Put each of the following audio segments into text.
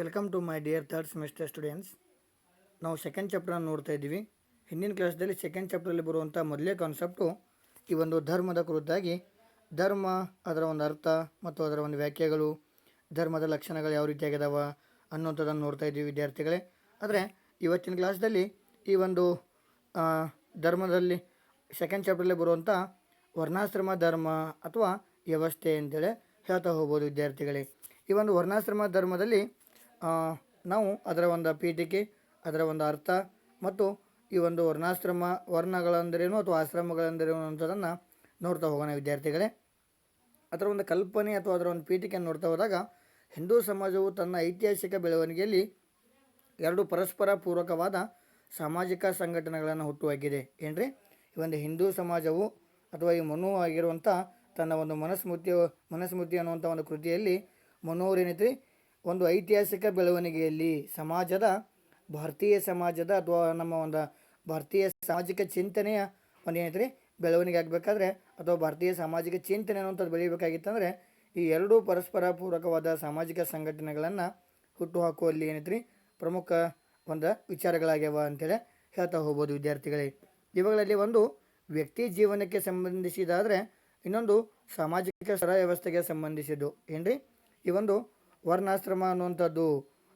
Welcome to my dear third semester students. ನಾವು second ಚಾಪ್ಟರ್ನ ನೋಡ್ತಾ ಇದ್ದೀವಿ. ಹಿಂದಿನ ಕ್ಲಾಸ್ದಲ್ಲಿ ಸೆಕೆಂಡ್ ಚಾಪ್ಟರಲ್ಲಿ ಬರುವಂಥ ಮೊದಲೇ ಕಾನ್ಸೆಪ್ಟು ಈ ಒಂದು ಧರ್ಮದ ಕುರಿತಾಗಿ, ಧರ್ಮ ಅದರ ಒಂದು ಅರ್ಥ ಮತ್ತು ಅದರ ಒಂದು ವ್ಯಾಖ್ಯೆಗಳು, ಧರ್ಮದ ಲಕ್ಷಣಗಳು ಯಾವ ರೀತಿಯಾಗಿದಾವ ಅನ್ನೋಂಥದ್ದನ್ನು ನೋಡ್ತಾ ಇದ್ದೀವಿ ವಿದ್ಯಾರ್ಥಿಗಳೇ. ಆದರೆ ಇವತ್ತಿನ ಕ್ಲಾಸ್ದಲ್ಲಿ ಈ ಒಂದು ಧರ್ಮದಲ್ಲಿ ಸೆಕೆಂಡ್ ಚಾಪ್ಟರ್ಲಿ ಬರುವಂಥ ವರ್ಣಾಶ್ರಮ ಧರ್ಮ ಅಥವಾ ವ್ಯವಸ್ಥೆ ಅಂತೇಳಿ ಹೇಳ್ತಾ ಹೋಗ್ಬೋದು ವಿದ್ಯಾರ್ಥಿಗಳೇ. ಈ ಒಂದು ವರ್ಣಾಶ್ರಮ ಧರ್ಮದಲ್ಲಿ ನಾವು ಅದರ ಒಂದು ಪೀಠಿಕೆ, ಅದರ ಒಂದು ಅರ್ಥ ಮತ್ತು ಈ ಒಂದು ವರ್ಣಾಶ್ರಮ, ವರ್ಣಗಳೆಂದರೇನು ಅಥವಾ ಆಶ್ರಮಗಳೆಂದರೇನು ಅಂಥದ್ದನ್ನು ನೋಡ್ತಾ ಹೋಗೋಣ ವಿದ್ಯಾರ್ಥಿಗಳೇ. ಅದರ ಒಂದು ಕಲ್ಪನೆ ಅಥವಾ ಅದರ ಒಂದು ಪೀಠಿಕೆಯನ್ನು ನೋಡ್ತಾ ಹೋದಾಗ ಹಿಂದೂ ಸಮಾಜವು ತನ್ನ ಐತಿಹಾಸಿಕ ಬೆಳವಣಿಗೆಯಲ್ಲಿ ಎರಡು ಪರಸ್ಪರ ಪೂರಕವಾದ ಸಾಮಾಜಿಕ ಸಂಘಟನೆಗಳನ್ನು ಹುಟ್ಟುಹಾಕಿದೆ. ಏನ್ರಿ? ಈ ಒಂದು ಹಿಂದೂ ಸಮಾಜವು ಅಥವಾ ಈ ಮನು ಆಗಿರುವಂಥ ತನ್ನ ಒಂದು ಮನಸ್ಮೃತಿ ಮನಸ್ಮೃತಿ ಅನ್ನುವಂಥ ಒಂದು ಕೃತಿಯಲ್ಲಿ ಮನೋರು ಏನೈತಿ ಒಂದು ಐತಿಹಾಸಿಕ ಬೆಳವಣಿಗೆಯಲ್ಲಿ ಸಮಾಜದ, ಭಾರತೀಯ ಸಮಾಜದ ಅಥವಾ ನಮ್ಮ ಒಂದು ಭಾರತೀಯ ಸಾಮಾಜಿಕ ಚಿಂತನೆಯ ಒಂದು ಏನೈತ್ರಿ, ಬೆಳವಣಿಗೆ ಆಗಬೇಕಾದ್ರೆ ಅಥವಾ ಭಾರತೀಯ ಸಾಮಾಜಿಕ ಚಿಂತನೆ ಅನ್ನುವಂಥದ್ದು ಬೆಳಿಬೇಕಾಗಿತ್ತಂದರೆ ಈ ಎರಡೂ ಪರಸ್ಪರ ಪೂರಕವಾದ ಸಾಮಾಜಿಕ ಸಂಘಟನೆಗಳನ್ನು ಹುಟ್ಟುಹಾಕುವಲ್ಲಿ ಏನೈತ್ರಿ, ಪ್ರಮುಖ ಒಂದು ವಿಚಾರಗಳಾಗ್ಯಾವ ಅಂತೇಳಿ ಹೇಳ್ತಾ ಹೋಗ್ಬೋದು ವಿದ್ಯಾರ್ಥಿಗಳೇ. ಇವುಗಳಲ್ಲಿ ಒಂದು ವ್ಯಕ್ತಿ ಜೀವನಕ್ಕೆ ಸಂಬಂಧಿಸಿದಾದರೆ ಇನ್ನೊಂದು ಸಾಮಾಜಿಕ ಸರ ವ್ಯವಸ್ಥೆಗೆ ಸಂಬಂಧಿಸಿದ್ದು. ಏನ್ರಿ, ಈ ಒಂದು ವರ್ಣಾಶ್ರಮ ಅನ್ನುವಂಥದ್ದು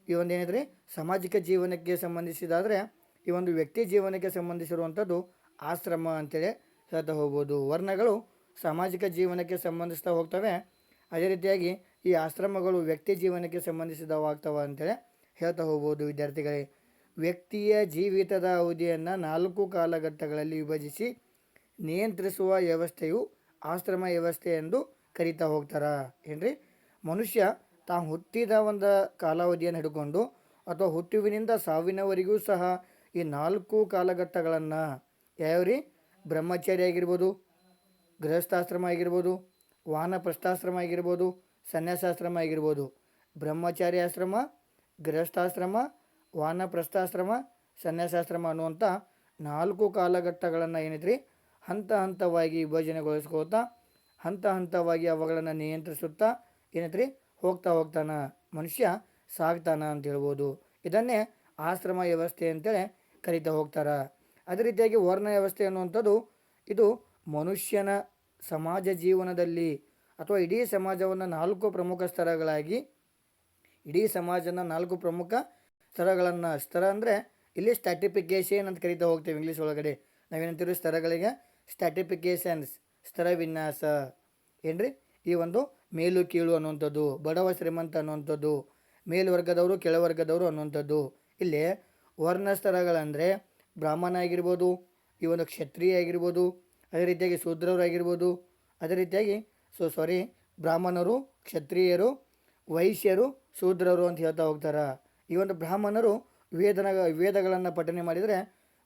ಈ ಒಂದು ಏನಿದ್ರೆ ಸಾಮಾಜಿಕ ಜೀವನಕ್ಕೆ ಸಂಬಂಧಿಸಿದಾದರೆ ಈ ಒಂದು ವ್ಯಕ್ತಿ ಜೀವನಕ್ಕೆ ಸಂಬಂಧಿಸಿರುವಂಥದ್ದು ಆಶ್ರಮ ಅಂತೇಳಿ ಹೇಳ್ತಾ ಹೋಗ್ಬೋದು. ವರ್ಣಗಳು ಸಾಮಾಜಿಕ ಜೀವನಕ್ಕೆ ಸಂಬಂಧಿಸ್ತಾ ಹೋಗ್ತವೆ. ಅದೇ ರೀತಿಯಾಗಿ ಈ ಆಶ್ರಮಗಳು ವ್ಯಕ್ತಿ ಜೀವನಕ್ಕೆ ಸಂಬಂಧಿಸಿದವಾಗ್ತವೆ ಅಂತೇಳಿ ಹೇಳ್ತಾ ಹೋಗ್ಬೋದು ವಿದ್ಯಾರ್ಥಿಗಳೇ. ವ್ಯಕ್ತಿಯ ಜೀವಿತದ ಅವಧಿಯನ್ನು ನಾಲ್ಕು ಕಾಲಘಟ್ಟಗಳಲ್ಲಿ ವಿಭಜಿಸಿ ನಿಯಂತ್ರಿಸುವ ವ್ಯವಸ್ಥೆಯು ಆಶ್ರಮ ವ್ಯವಸ್ಥೆ ಎಂದು ಕರೀತಾ ಹೋಗ್ತಾರ ಏನ್ರಿ? ಮನುಷ್ಯ ತಾ ಹುಟ್ಟಿದ ಒಂದು ಕಾಲಾವಧಿಯನ್ನು ಹಿಡ್ಕೊಂಡು ಅಥವಾ ಹುಟ್ಟುವಿನಿಂದ ಸಾವಿನವರೆಗೂ ಸಹ ಈ ನಾಲ್ಕು ಕಾಲಘಟ್ಟಗಳನ್ನು ಯಾವ್ರಿ ಬ್ರಹ್ಮಚಾರಿ ಆಗಿರ್ಬೋದು ಗೃಹಸ್ಥಾಶ್ರಮ ಆಗಿರ್ಬೋದು ವಾನಪ್ರಸ್ಥಾಶ್ರಮ ಆಗಿರ್ಬೋದು ಸನ್ಯಾಸಾಶ್ರಮ ಆಗಿರ್ಬೋದು ಬ್ರಹ್ಮಚಾರಿ ಆಶ್ರಮ ಗೃಹಸ್ಥಾಶ್ರಮ, ವಾನಪ್ರಸ್ಥಾಶ್ರಮ, ಸನ್ಯಾಸಾಶ್ರಮ ಅನ್ನುವಂಥ ನಾಲ್ಕು ಕಾಲಘಟ್ಟಗಳನ್ನು ಏನೈತ್ರಿ ಹಂತ ಹಂತವಾಗಿ ವಿಭಜನೆಗೊಳಿಸ್ಕೋತಾ, ಹಂತ ಹಂತವಾಗಿ ಅವುಗಳನ್ನು ನಿಯಂತ್ರಿಸುತ್ತಾ ಏನೈತ್ರಿ ಹೋಗ್ತಾ ಹೋಗ್ತಾನ. ಮನುಷ್ಯ ಸಾಗ್ತಾನ ಅಂತ ಹೇಳ್ಬೋದು ಇದನ್ನೇ ಆಶ್ರಮ ವ್ಯವಸ್ಥೆ ಅಂತೇಳಿ ಕರಿತಾ ಹೋಗ್ತಾರೆ. ಅದೇ ರೀತಿಯಾಗಿ ವರ್ಣ ವ್ಯವಸ್ಥೆ ಅನ್ನುವಂಥದ್ದು ಇದು ಮನುಷ್ಯನ ಸಮಾಜ ಜೀವನದಲ್ಲಿ ಅಥವಾ ಇಡೀ ಸಮಾಜವನ್ನು ನಾಲ್ಕು ಪ್ರಮುಖ ಸ್ತರಗಳಾಗಿ ಇಡೀ ಸಮಾಜನ ನಾಲ್ಕು ಪ್ರಮುಖ ಸ್ತರಗಳನ್ನು ಸ್ತರ ಅಂದರೆ ಇಲ್ಲಿ ಸ್ಟ್ಯಾಟಿಫಿಕೇಶನ್ ಅಂತ ಕರಿತಾ ಹೋಗ್ತೇವೆ ಇಂಗ್ಲೀಷ್ ಒಳಗಡೆ. ನಾವೇನಂತೀವಿ ಸ್ತರಗಳಿಗೆ ಸ್ಟ್ಯಾಟಿಫಿಕೇಶನ್ಸ್ ಸ್ತರ ವಿನ್ಯಾಸ. ಏನ್ರಿ? ಈ ಒಂದು ಮೇಲು ಕೀಳು ಅನ್ನುವಂಥದ್ದು, ಬಡವ ಶ್ರೀಮಂತ ಅನ್ನುವಂಥದ್ದು, ಮೇಲ್ವರ್ಗದವರು ಕೆಳವರ್ಗದವರು ಅನ್ನುವಂಥದ್ದು. ಇಲ್ಲಿ ವರ್ಣ ಸ್ತರಗಳಂದರೆ ಬ್ರಾಹ್ಮಣ ಆಗಿರ್ಬೋದು, ಈ ಒಂದು ಕ್ಷತ್ರಿಯ ಆಗಿರ್ಬೋದು, ಅದೇ ರೀತಿಯಾಗಿ ಶೂದ್ರವರಾಗಿರ್ಬೋದು ಅದೇ ರೀತಿಯಾಗಿ ಸೊ ಸಾರಿ ಬ್ರಾಹ್ಮಣರು, ಕ್ಷತ್ರಿಯರು, ವೈಶ್ಯರು, ಶೂದ್ರರು ಅಂತ ಹೇಳ್ತಾ ಹೋಗ್ತಾರೆ. ಈ ಒಂದು ಬ್ರಾಹ್ಮಣರು ವೇದನ ವೇದಗಳನ್ನು ಪಠನೆ ಮಾಡಿದರೆ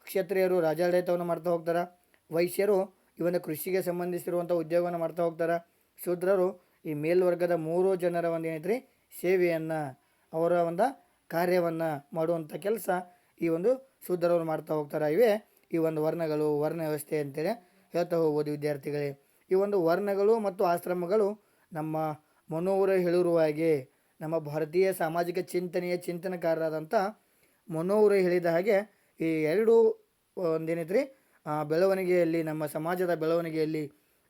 ಕ್ಷತ್ರಿಯರು ರಾಜಾಡಳಿತವನ್ನು ಮಾಡ್ತಾ ಹೋಗ್ತಾರೆ, ವೈಶ್ಯರು ಈ ಒಂದು ಕೃಷಿಗೆ ಸಂಬಂಧಿಸಿರುವಂಥ ಉದ್ಯೋಗವನ್ನು ಮಾಡ್ತಾ ಹೋಗ್ತಾರೆ. ಶೂದ್ರರು ಈ ಮೇಲ್ವರ್ಗದ ಮೂರು ಜನರ ಒಂದು ಏನೈತ್ರಿ ಸೇವೆಯನ್ನು ಅವರ ಒಂದು ಕಾರ್ಯವನ್ನು ಮಾಡುವಂಥ ಕೆಲಸ ಈ ಒಂದು ಶೂದ್ರವರು ಮಾಡ್ತಾ ಹೋಗ್ತಾರೆ. ಇವೆ ಈ ಒಂದು ವರ್ಣಗಳು ವರ್ಣ ವ್ಯವಸ್ಥೆ ಅಂತೇಳಿ ಹೇಳ್ತಾ ಹೋಗ್ಬೋದು ವಿದ್ಯಾರ್ಥಿಗಳೇ. ಈ ಒಂದು ವರ್ಣಗಳು ಮತ್ತು ಆಶ್ರಮಗಳು ನಮ್ಮ ಮನೋವರ ಹೇಳಿರುವ ಹಾಗೆ ನಮ್ಮ ಭಾರತೀಯ ಸಾಮಾಜಿಕ ಚಿಂತನೆಯ ಚಿಂತನಕಾರರಾದಂಥ ಮನೋವರು ಹೇಳಿದ ಹಾಗೆ ಈ ಎರಡು ಒಂದೇನೈತ್ರಿ ಆ, ಬೆಳವಣಿಗೆಯಲ್ಲಿ ನಮ್ಮ ಸಮಾಜದ ಬೆಳವಣಿಗೆಯಲ್ಲಿ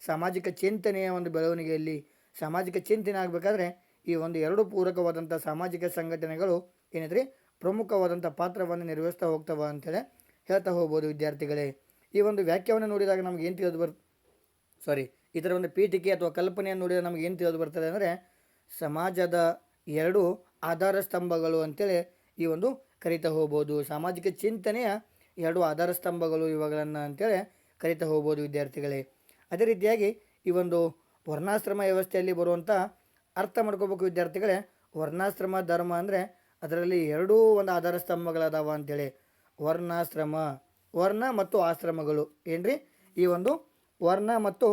ಸಾಮಾಜಿಕ ಚಿಂತನೆಯ ಒಂದು ಬೆಳವಣಿಗೆಯಲ್ಲಿ ಸಾಮಾಜಿಕ ಚಿಂತನೆ ಆಗಬೇಕಾದ್ರೆ ಈ ಒಂದು ಎರಡು ಪೂರಕವಾದಂಥ ಸಾಮಾಜಿಕ ಸಂಘಟನೆಗಳು ಏನಿದ್ರೆ ಪ್ರಮುಖವಾದಂಥ ಪಾತ್ರವನ್ನು ನಿರ್ವಹಿಸ್ತಾ ಹೋಗ್ತವ ಅಂತೇಳಿ ಹೇಳ್ತಾ ಹೋಗ್ಬೋದು ವಿದ್ಯಾರ್ಥಿಗಳೇ. ಈ ಒಂದು ವ್ಯಾಖ್ಯವನ್ನು ನೋಡಿದಾಗ ನಮ್ಗೆ ಏನು ತಿಳಿದು ಬರ್ ಸಾರಿ ಇದರ ಒಂದು ಪೀಠಿಕೆ ಅಥವಾ ಕಲ್ಪನೆಯನ್ನು ನೋಡಿದಾಗ ನಮಗೆ ಏನು ತಿಳಿದು ಬರ್ತದೆ ಅಂದರೆ ಸಮಾಜದ ಎರಡು ಆಧಾರ ಸ್ತಂಭಗಳು ಅಂತೇಳಿ ಈ ಒಂದು ಕರಿತಾ ಹೋಗ್ಬೋದು. ಸಾಮಾಜಿಕ ಚಿಂತನೆಯ ಎರಡು ಆಧಾರ ಸ್ತಂಭಗಳು ಇವುಗಳನ್ನು ಅಂತೇಳಿ ಕರಿತಾ ಹೋಗ್ಬೋದು ವಿದ್ಯಾರ್ಥಿಗಳೇ. ಅದೇ ರೀತಿಯಾಗಿ ಈ ಒಂದು ವರ್ಣಾಶ್ರಮ ವ್ಯವಸ್ಥೆಯಲ್ಲಿ ಬರುವಂಥ ಅರ್ಥ ಮಾಡ್ಕೋಬೇಕು ವಿದ್ಯಾರ್ಥಿಗಳೇ, ವರ್ಣಾಶ್ರಮ ಧರ್ಮ ಅಂದರೆ ಅದರಲ್ಲಿ ಎರಡೂ ಒಂದು ಆಧಾರ ಸ್ತಂಭಗಳದಾವ ಅಂತೇಳಿ. ವರ್ಣಾಶ್ರಮ, ವರ್ಣ ಮತ್ತು ಆಶ್ರಮಗಳು. ಏನ್ರಿ? ಈ ಒಂದು ವರ್ಣ ಮತ್ತು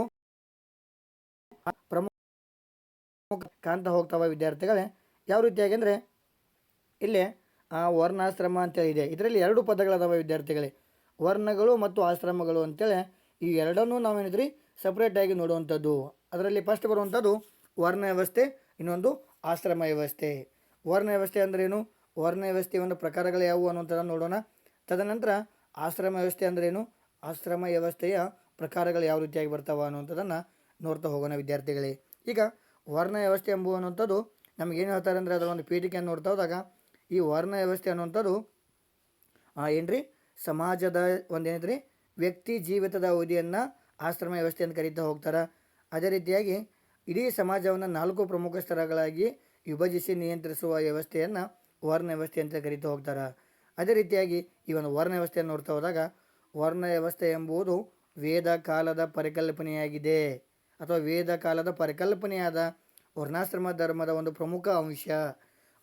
ಪ್ರಮುಖ ಕಾಣ್ತಾ ಹೋಗ್ತಾವ ವಿದ್ಯಾರ್ಥಿಗಳೇ. ಯಾವ ರೀತಿಯಾಗಿ ಅಂದರೆ ಇಲ್ಲಿ ವರ್ಣಾಶ್ರಮ ಅಂತೇಳಿ ಇದೆ. ಇದರಲ್ಲಿ ಎರಡು ಪದಗಳದಾವ ವಿದ್ಯಾರ್ಥಿಗಳೇ. ವರ್ಣಗಳು ಮತ್ತು ಆಶ್ರಮಗಳು ಅಂತೇಳಿ ಈ ಎರಡನ್ನೂ ನಾವೇನಿದ್ರಿ ಸಪ್ರೇಟಾಗಿ ನೋಡುವಂಥದ್ದು. ಅದರಲ್ಲಿ ಫಸ್ಟ್ ಬರುವಂಥದ್ದು ವರ್ಣ ವ್ಯವಸ್ಥೆ, ಇನ್ನೊಂದು ಆಶ್ರಮ ವ್ಯವಸ್ಥೆ. ವರ್ಣ ವ್ಯವಸ್ಥೆ ಅಂದ್ರೇನು ವರ್ಣ ವ್ಯವಸ್ಥೆಯ ಒಂದು ಪ್ರಕಾರಗಳು ಯಾವುವು ಅನ್ನುವಂಥದ್ದನ್ನು ನೋಡೋಣ. ತದನಂತರ ಆಶ್ರಮ ವ್ಯವಸ್ಥೆ ಅಂದ್ರೇನು ಆಶ್ರಮ ವ್ಯವಸ್ಥೆಯ ಪ್ರಕಾರಗಳು ಯಾವ ರೀತಿಯಾಗಿ ಬರ್ತಾವ ಅನ್ನುವಂಥದ್ದನ್ನು ನೋಡ್ತಾ ಹೋಗೋಣ ವಿದ್ಯಾರ್ಥಿಗಳೇ. ಈಗ ವರ್ಣ ವ್ಯವಸ್ಥೆ ಎಂಬುವ ಅನ್ನುವಂಥದ್ದು ನಮಗೇನು ಹೇಳ್ತಾರೆ ಅಂದರೆ ಅದರ ಒಂದು ಪೀಠಿಕೆಯನ್ನು ನೋಡ್ತಾ ಹೋದಾಗ ಈ ವರ್ಣ ವ್ಯವಸ್ಥೆ ಅನ್ನುವಂಥದ್ದು ಏನ್ರಿ? ಸಮಾಜದ ಒಂದೇನಿದ್ರಿ ವ್ಯಕ್ತಿ ಜೀವಿತದ ಅವಧಿಯನ್ನು ಆಶ್ರಮ ವ್ಯವಸ್ಥೆ ಅಂತ ಕರೀತಾ ಹೋಗ್ತಾರೆ? ಅದೇ ರೀತಿಯಾಗಿ ಇಡೀ ಸಮಾಜವನ್ನು ನಾಲ್ಕು ಪ್ರಮುಖ ಸ್ತರಗಳಾಗಿ ವಿಭಜಿಸಿ ನಿಯಂತ್ರಿಸುವ ವ್ಯವಸ್ಥೆಯನ್ನು ವರ್ಣ ವ್ಯವಸ್ಥೆ ಅಂತ ಕರೀತಾ ಹೋಗ್ತಾರೆ? ಅದೇ ರೀತಿಯಾಗಿ ಈ ಒಂದು ವರ್ಣ ವ್ಯವಸ್ಥೆಯನ್ನು ನೋಡ್ತಾ ಹೋದಾಗ ವರ್ಣ ವ್ಯವಸ್ಥೆ ಎಂಬುದು ವೇದ ಕಾಲದ ಪರಿಕಲ್ಪನೆಯಾಗಿದೆ. ಅಥವಾ ವೇದ ಕಾಲದ ಪರಿಕಲ್ಪನೆಯಾದ ವರ್ಣಾಶ್ರಮ ಧರ್ಮದ ಒಂದು ಪ್ರಮುಖ ಅಂಶ.